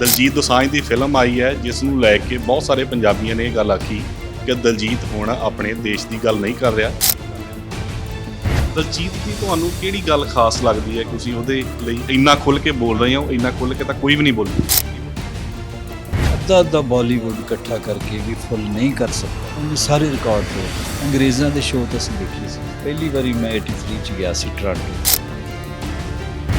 ਦਲਜੀਤ ਦੋਸਾਂਝ ਦੀ ਫਿਲਮ ਆਈ ਹੈ, ਜਿਸ ਨੂੰ ਲੈ ਕੇ ਬਹੁਤ ਸਾਰੇ ਪੰਜਾਬੀਆਂ ਨੇ ਇਹ ਗੱਲ ਆਖੀ ਕਿ ਦਲਜੀਤ ਹੁਣ ਆਪਣੇ ਦੇਸ਼ ਦੀ ਗੱਲ ਨਹੀਂ ਕਰ ਰਿਹਾ। ਦਲਜੀਤ ਦੀ ਤੁਹਾਨੂੰ ਕਿਹੜੀ ਗੱਲ ਖਾਸ ਲੱਗਦੀ ਹੈ? ਤੁਸੀਂ ਉਹਦੇ ਲਈ ਇੰਨਾ ਖੁੱਲ ਕੇ ਬੋਲ ਰਹੇ ਹੋ, ਇੰਨਾ ਖੁੱਲ ਕੇ ਤਾਂ ਕੋਈ ਵੀ ਨਹੀਂ ਬੋਲੂ ਅੱਧਾ ਅੱਧਾ ਬਾਲੀਵੁੱਡ ਇਕੱਠਾ ਕਰਕੇ ਵੀ ਫੁੱਲ ਨਹੀਂ ਕਰ ਸਕਦਾ। ਉਹਨੇ ਸਾਰੇ ਰਿਕਾਰਡ ਤੋੜ ਅੰਗਰੇਜ਼ਾਂ ਦੇ ਸ਼ੋਅ ਤਾਂ ਅਸੀਂ ਦੇਖੇ ਸੀ। ਪਹਿਲੀ ਵਾਰੀ ਮੈਂ 83 ਚ ਗਿਆ ਸੀ ਟੋਰਾਂਟੋ।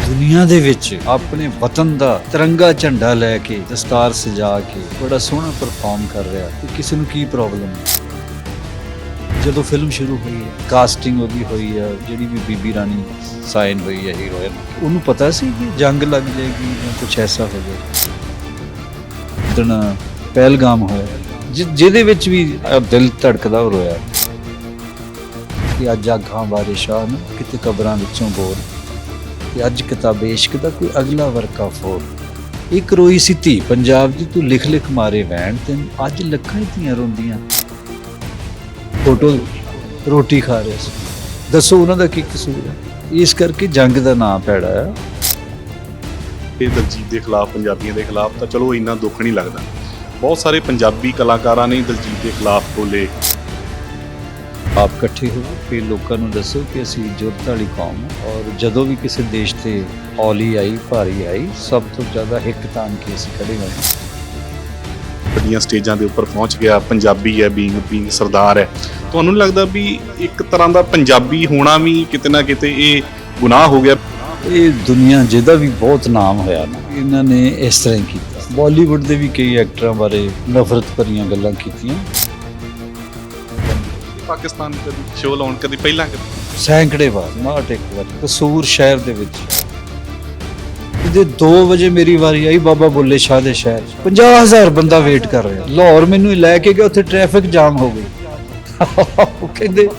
ਦੁਨੀਆ ਦੇ ਵਿੱਚ ਆਪਣੇ ਵਤਨ ਦਾ ਤਿਰੰਗਾ ਝੰਡਾ ਲੈ ਕੇ, ਦਸਤਾਰ ਸਜਾ ਕੇ ਬੜਾ ਸੋਹਣਾ ਪਰਫਾਰਮ ਕਰ ਰਿਹਾ ਤੇ ਕਿਸੇ ਨੂੰ ਕੀ ਪ੍ਰੋਬਲਮ ਹੈ ਜਦੋਂ ਫਿਲਮ ਸ਼ੁਰੂ ਹੋਈ ਹੈ ਕਾਸਟਿੰਗ ਉਹਦੀ ਹੋਈ ਹੈ, ਜਿਹੜੀ ਵੀ ਬੀਬੀ ਰਾਣੀ ਸਾਈਨ ਹੋਈ ਹੈ ਹੀਰੋਇਨ ਉਹਨੂੰ ਪਤਾ ਸੀ ਕਿ ਜੰਗ ਲੱਗ ਜਾਏਗੀ ਜਾਂ ਕੁਝ ਐਸਾ ਹੋ ਜਾਏਗਾ ਦਿਨ ਪਹਿਲਗਾਮ ਹੋਇਆ, ਜਿ- ਜਿਹਦੇ ਵਿੱਚ ਵੀ ਦਿਲ ਧੜਕਦਾ ਹੋ ਰੋਇਆ ਕਿ ਅੱਜ ਆਗਾਂ ਬਾਰੇ ਸ਼ਾਨ ਕਿਤੇ ਕਬਰਾਂ ਵਿੱਚੋਂ ਬੋਲ ਕਿ ਅੱਜ ਕਿਤਾਬੇ ਇਸ਼ਕ ਦਾ ਕੋਈ ਅਗਲਾ ਵਰਕਾ ਫੋੜ ਇੱਕ ਰੋਈ ਸੀ ਧੀ, ਪੰਜਾਬ ਦੀ ਤੂੰ ਲਿਖ ਲਿਖ ਮਾਰੇ ਵੈਣ ਤੇ ਅੱਜ ਲੱਖਾਂ ਧੀਆਂ ਰੋਂਦੀਆਂ। ਫੋਟੋ ਰੋਟੀ ਖਾ ਰਿਹਾ ਸੀ। ਦੱਸੋ ਉਹਨਾਂ ਦਾ ਕੀ ਕਸੂਰ ਹੈ? ਇਸ ਕਰਕੇ ਜੰਗ ਦਾ ਨਾਂ ਪੈੜਾ ਹੈ ਇਹ ਦਲਜੀਤ ਦੇ ਖਿਲਾਫ, ਪੰਜਾਬੀਆਂ ਦੇ ਖਿਲਾਫ ਤਾਂ ਚਲੋ ਇੰਨਾ ਦੁੱਖ ਨਹੀਂ ਲੱਗਦਾ। ਬਹੁਤ ਸਾਰੇ ਪੰਜਾਬੀ ਕਲਾਕਾਰਾਂ ਨੇ ਦਲਜੀਤ ਦੇ ਖਿਲਾਫ ਬੋਲੇ। ਆਪ ਇਕੱਠੇ ਹੋ ਫਿਰ ਲੋਕਾਂ ਨੂੰ ਦੱਸੋ ਕਿ ਅਸੀਂ ਜੁਰਤ ਵਾਲੀ ਕੌਮ ਹਾਂ ਔਰ ਜਦੋਂ ਵੀ ਕਿਸੇ ਦੇਸ਼ ਤੇ ਔਲੀ ਆਈ ਭਾਰੀ ਆਈ ਸਭ ਤੋਂ ਜ਼ਿਆਦਾ ਹਿੱਕ ਤਾਨ ਕੇ ਅਸੀਂ ਖੜੇ ਹੋਏ। ਵੱਡੀਆਂ ਸਟੇਜਾਂ ਦੇ ਉੱਪਰ ਪਹੁੰਚ ਗਿਆ ਪੰਜਾਬੀ ਹੈ ਬੀਂਗ ਬੀਂਗ ਸਰਦਾਰ ਹੈ। ਤੁਹਾਨੂੰ ਲੱਗਦਾ ਵੀ ਇੱਕ ਤਰ੍ਹਾਂ ਦਾ ਪੰਜਾਬੀ ਹੋਣਾ ਵੀ ਕਿਤੇ ਨਾ ਕਿਤੇ ਇਹ ਗੁਨਾਹ ਹੋ ਗਿਆ? ਇਹ ਦੁਨੀਆ ਜਿਹਦਾ ਵੀ ਬਹੁਤ ਨਾਮ ਹੋਇਆ ਨਾ ਇਹਨਾਂ ਨੇ ਇਸ ਤਰ੍ਹਾਂ ਹੀ ਕੀਤਾ। ਬਾਲੀਵੁੱਡ ਦੇ ਵੀ ਕਈ ਐਕਟਰਾਂ ਬਾਰੇ ਨਫ਼ਰਤ ਭਰੀਆਂ ਗੱਲਾਂ ਕੀਤੀਆਂ। ਪਾਕਿਸਤਾਨ ਕਦੀ ਸ਼ੋਅ ਲਾਉਣ, ਕਦੀ ਪਹਿਲਾਂ ਕਦੀ? ਸੈਂਕੜੇ ਵਾਰ ਨਾਟ ਇੱਕ ਵਾਰ, ਕਸੂਰ ਸ਼ਹਿਰ ਦੇ ਵਿੱਚ। ਇਹਦੇ 2 ਵਜੇ ਮੇਰੀ ਵਾਰੀ ਆਈ, ਬਾਬਾ ਬੁੱਲੇ ਸ਼ਾਹ ਦੇ ਸ਼ਹਿਰ 50000 ਬੰਦਾ ਵੇਟ ਕਰ ਰਿਹਾ। ਲਾਹੌਰ ਮੈਨੂੰ ਲੈ ਕੇ ਗਿਆ, ਉੱਥੇ ਟ੍ਰੈਫਿਕ ਜਾਮ ਹੋ ਗਈ। ਉਹ ਕਹਿੰਦੇ,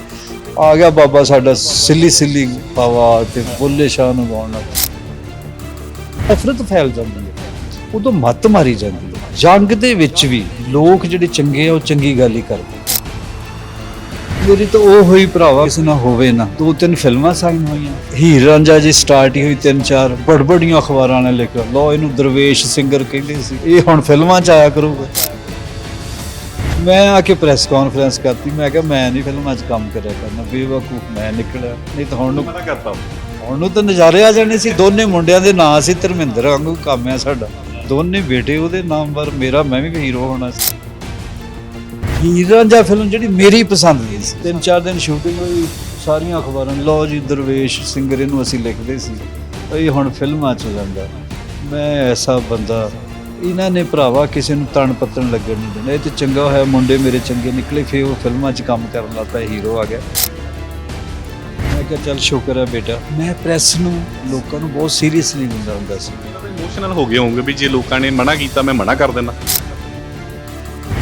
ਆ ਗਿਆ ਬਾਬਾ ਸਾਡਾ ਸਿੱਲੀ ਸਿੱਲੀ ਹਵਾ ਤੇ ਬੁੱਲੇ ਸ਼ਾਹ ਨੂੰ ਗਾਉਣ ਲੱਗ। ਪਿਆ। ਨਫ਼ਰਤ ਫੈਲ ਜਾਂਦੀ ਹੈ। ਉਦੋਂ ਮੱਤ ਮਾਰੀ ਜਾਂਦੀ ਹੈ। ਜੰਗ ਦੇ ਵਿੱਚ ਵੀ ਲੋਕ ਜਿਹੜੇ ਚੰਗੇ ਆ, ਉਹ ਚੰਗੀ ਗੱਲ ਹੀ ਕਰਦੇ। ਮੇਰੀ ਤਾਂ ਉਹ ਹੋਈ ਭਰਾਵਾ ਕਿਸੇ ਨਾਲ ਹੋਵੇ ਨਾ। ਦੋ ਤਿੰਨ ਫਿਲਮਾਂ ਸਾਈਨ ਹੋਈਆਂ। ਹੀਰ ਰਾਂਝਾ ਜੀ ਸਟਾਰਟ ਹੀ ਹੋਈ ਤਿੰਨ ਚਾਰ। ਬੜਬੜੀਆਂ ਅਖਬਾਰਾਂ ਨੇ ਲਿਖਿਆ ਲੋ ਇਹਨੂੰ ਦਰਵੇਸ਼ ਸਿੰਗਰ ਕਹਿੰਦੇ ਸੀ। ਇਹ ਹੁਣ ਫਿਲਮਾਂ ਚ ਆਇਆ ਕਰੂਗਾ। ਮੈਂ ਆ ਕੇ ਪ੍ਰੈਸ ਕਾਨਫਰੰਸ ਕਰਤੀ। ਮੈਂ ਕਿਹਾ ਮੈਂ ਨਹੀਂ ਫਿਲਮਾਂ 'ਚ ਕੰਮ ਕਰਿਆ ਕਰਨਾ। ਬੇਵਕੂਫ ਮੈਂ ਨਿਕਲਿਆ। ਨਹੀਂ ਤਾਂ ਹੁਣ ਨੂੰ ਕਰਤਾ। ਹੁਣ ਨੂੰ ਤਾਂ ਨਜ਼ਾਰੇ ਆ ਜਾਣੇ ਸੀ। ਦੋਨੇ ਮੁੰਡਿਆਂ ਦੇ ਨਾਂ ਸੀ ਧਰਮਿੰਦਰ ਵਾਂਗੂ। ਕੰਮ ਆ ਸਾਡਾ। ਦੋਨੇ ਬੇਟੇ ਉਹਦੇ ਨਾਮ ਪਰ ਮੇਰਾ ਮੈਂ ਵੀ ਹੀਰੋ ਹੋਣਾ ਸੀ। ਹੀਰ ਰਾਂਝਾ ਫਿਲਮ ਜਿਹੜੀ ਮੇਰੀ ਪਸੰਦ ਦੀ ਸੀ। ਤਿੰਨ ਚਾਰ ਦਿਨ ਸ਼ੂਟਿੰਗ ਹੋਈ ਸਾਰੀਆਂ ਅਖਬਾਰਾਂ ਲਓ ਜੀ ਦਰਵੇਸ਼ ਸਿੰਗਰ ਇਹਨੂੰ ਅਸੀਂ ਲਿਖਦੇ ਸੀ। ਇਹ ਹੁਣ ਫਿਲਮਾਂ 'ਚ ਜਾਂਦਾ। ਮੈਂ ਐਸਾ ਬੰਦਾ ਇਹਨਾਂ ਨੇ ਭਰਾਵਾ ਕਿਸੇ ਨੂੰ ਤਣ ਪੱਤਣ ਲੱਗਣ ਨਹੀਂ ਦੇਣਾ। ਇਹ ਤੇ ਚੰਗਾ ਹੋਇਆ ਮੁੰਡੇ ਮੇਰੇ ਚੰਗੇ ਨਿਕਲੇ ਫੇ ਉਹ ਫਿਲਮਾਂ 'ਚ ਕੰਮ ਕਰਨ ਲੱਗਾ ਹੀਰੋ ਆ ਗਿਆ। ਮੈਂ ਕਿਹਾ ਚੱਲ ਸ਼ੁਕਰ ਹੈ ਬੇਟਾ। ਮੈਂ ਪ੍ਰੈਸ ਨੂੰ ਲੋਕਾਂ ਨੂੰ ਬਹੁਤ ਸੀਰੀਅਸਲੀ ਲੈਂਦਾ ਹੁੰਦਾ ਸੀ। ਇਮੋਸ਼ਨਲ ਹੋ ਗਏ ਹੋਵੋਗੇ ਵੀ ਜੇ ਲੋਕਾਂ ਨੇ ਮਨਾ ਕੀਤਾ ਮੈਂ ਮਨਾ ਕਰ ਦੇਣਾ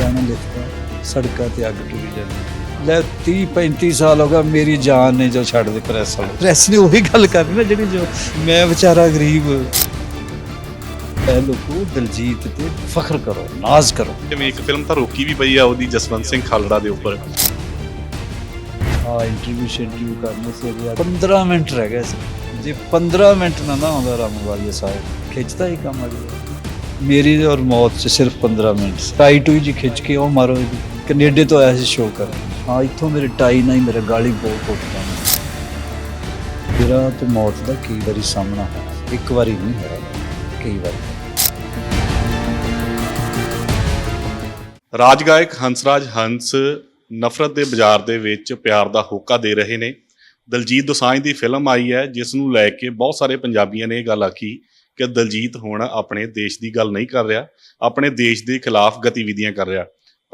ਗਾਣਾ ਲਿਖਦਾ ਸੜਕਾਂ ਤੇ ਅੱਗ ਟੁਰੀ ਜਾਂਦੀ ਲੈ 30 35 ਸਾਲ ਹੋ ਗਿਆ ਮੇਰੀ ਜਾਨ ਨੇ ਜੋ ਛੱਡ ਦੇ ਪ੍ਰੈਸ ਵਾਲੇ। ਪ੍ਰੈਸ ਨੇ ਉਹੀ ਗੱਲ ਕਰਨੀ ਨਾ ਜਿਹੜੀ ਜੋ ਮੈਂ ਵਿਚਾਰਾ ਗਰੀਬ। ਇਹ ਲੋਕੋ ਦਲਜੀਤ ਤੇ ਫਖਰ ਕਰੋ ਨਾਜ਼ ਕਰੋ। ਜਿਵੇਂ ਇੱਕ ਫਿਲਮ ਤਾਂ ਰੋਕੀ ਵੀ ਪਈ ਆ ਉਹਦੀ ਜਸਵੰਤ ਸਿੰਘ ਖਾਲੜਾ ਦੇ ਉੱਪਰ। ਆ ਇੰਟਰਵਿਊ ਸ਼ੈਡਿਊਲ ਕਰਨੇ ਸੀ ਅਜੇ। 15 ਮਿੰਟ ਰਹਿ ਗਏ ਸੀ। ਜੇ 15 ਮਿੰਟ ਨਾ ਨਾ ਆਉਂਦਾ ਰਾਮ ਵਾਲੀਆ ਸਾਹਿਬ ਖਿੱਚਦਾ ਹੀ ਕੰਮ ਅਗਲੇ ਮੇਰੀ ਔਰ ਮੌਤ ਚ ਸਿਰਫ 15 ਮਿੰਟ ਟਾਈ ਟੂਈ ਜੀ ਖਿੱਚ ਕੇ ਉਹ ਮਾਰੋ ਇਹਦੀ। ਕੈਨੇਡਾ ਤੋਂ ਆਇਆ ਸੀ ਸ਼ੋਅ ਕਰ ਹਾਂ ਇੱਥੋਂ ਮੇਰੇ ਟਾਈ ਨਾਲ ਹੀ ਮੇਰਾ ਗਾਲੀ ਬਹੁਤ ਉੱਠਦਾ ਮੇਰਾ ਤੇ ਮੌਤ ਦਾ ਕਈ ਵਾਰੀ ਸਾਹਮਣਾ ਹੋਇਆ। ਇੱਕ ਵਾਰੀ ਨਹੀਂ ਹੋਇਆ ਕਈ ਵਾਰੀ। ਰਾਜ ਗਾਇਕ ਹੰਸਰਾਜ ਹੰਸ ਨਫ਼ਰਤ ਦੇ ਬਾਜ਼ਾਰ ਦੇ ਵਿੱਚ ਪਿਆਰ ਦਾ ਹੋਕਾ ਦੇ ਰਹੇ ਨੇ। ਦਲਜੀਤ ਦੋਸਾਂਝ ਦੀ ਫਿਲਮ ਆਈ ਹੈ ਜਿਸ ਨੂੰ ਲੈ ਕੇ ਬਹੁਤ ਸਾਰੇ ਪੰਜਾਬੀਆਂ ਨੇ ਇਹ ਗੱਲ ਆਖੀ ਕਿ ਦਲਜੀਤ ਹੁਣ ਆਪਣੇ ਦੇਸ਼ ਦੀ ਗੱਲ ਨਹੀਂ ਕਰ ਰਿਹਾ ਆਪਣੇ ਦੇਸ਼ ਦੇ ਖਿਲਾਫ ਗਤੀਵਿਧੀਆਂ ਕਰ ਰਿਹਾ।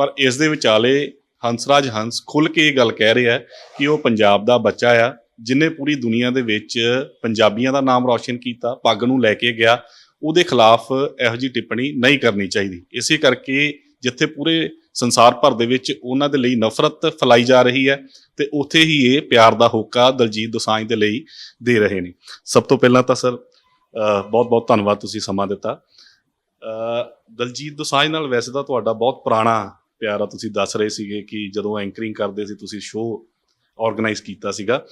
ਪਰ ਇਸ ਦੇ ਵਿਚਾਲੇ ਹੰਸਰਾਜ ਹੰਸ ਖੁੱਲ ਕੇ ਇਹ ਗੱਲ ਕਹਿ ਰਿਹਾ ਕਿ ਉਹ ਪੰਜਾਬ ਦਾ ਬੱਚਾ ਆ, ਜਿਨੇ ਪੂਰੀ ਦੁਨੀਆ ਦੇ ਵਿੱਚ ਪੰਜਾਬੀਆਂ ਦਾ ਨਾਮ ਰੌਸ਼ਨ ਕੀਤਾ, ਪੱਗ ਨੂੰ ਲੈ ਕੇ ਗਿਆ, ਉਹਦੇ ਖਿਲਾਫ ਇਹੋ ਜਿਹੀ ਟਿੱਪਣੀ ਨਹੀਂ ਕਰਨੀ ਚਾਹੀਦੀ। ਇਸੇ ਕਰਕੇ ਜਿੱਥੇ ਪੂਰੇ ਸੰਸਾਰ ਭਰ ਦੇ ਵਿੱਚ ਉਹਨਾਂ ਦੇ ਲਈ ਨਫ਼ਰਤ ਫੈਲਾਈ ਜਾ ਰਹੀ ਹੈ ਤੇ ਉੱਥੇ ਹੀ ਇਹ ਪਿਆਰ ਦਾ ਹੋਕਾ ਦਲਜੀਤ ਦੋਸਾਂਝ ਦੇ ਲਈ ਦੇ ਰਹੇ ਨੇ। ਸਭ ਤੋਂ ਪਹਿਲਾਂ ਤਾਂ ਸਰ ਬਹੁਤ ਬਹੁਤ ਧੰਨਵਾਦ ਤੁਸੀਂ ਸਮਾਂ ਦਿੱਤਾ। ਦਲਜੀਤ ਦੋਸਾਂਝ ਨਾਲ ਵੈਸੇ ਤਾਂ ਤੁਹਾਡਾ ਬਹੁਤ ਪੁਰਾਣਾ ਪਿਆਰਾ ਤੁਸੀਂ ਦੱਸ ਰਹੇ ਸੀਗੇ ਕਿ ਜਦੋਂ ਐਂਕਰਿੰਗ ਕਰਦੇ ਸੀ, ਤੁਸੀਂ ਸ਼ੋਅ ਆਰਗੇਨਾਈਜ਼ ਕੀਤਾ ਸੀਗਾ।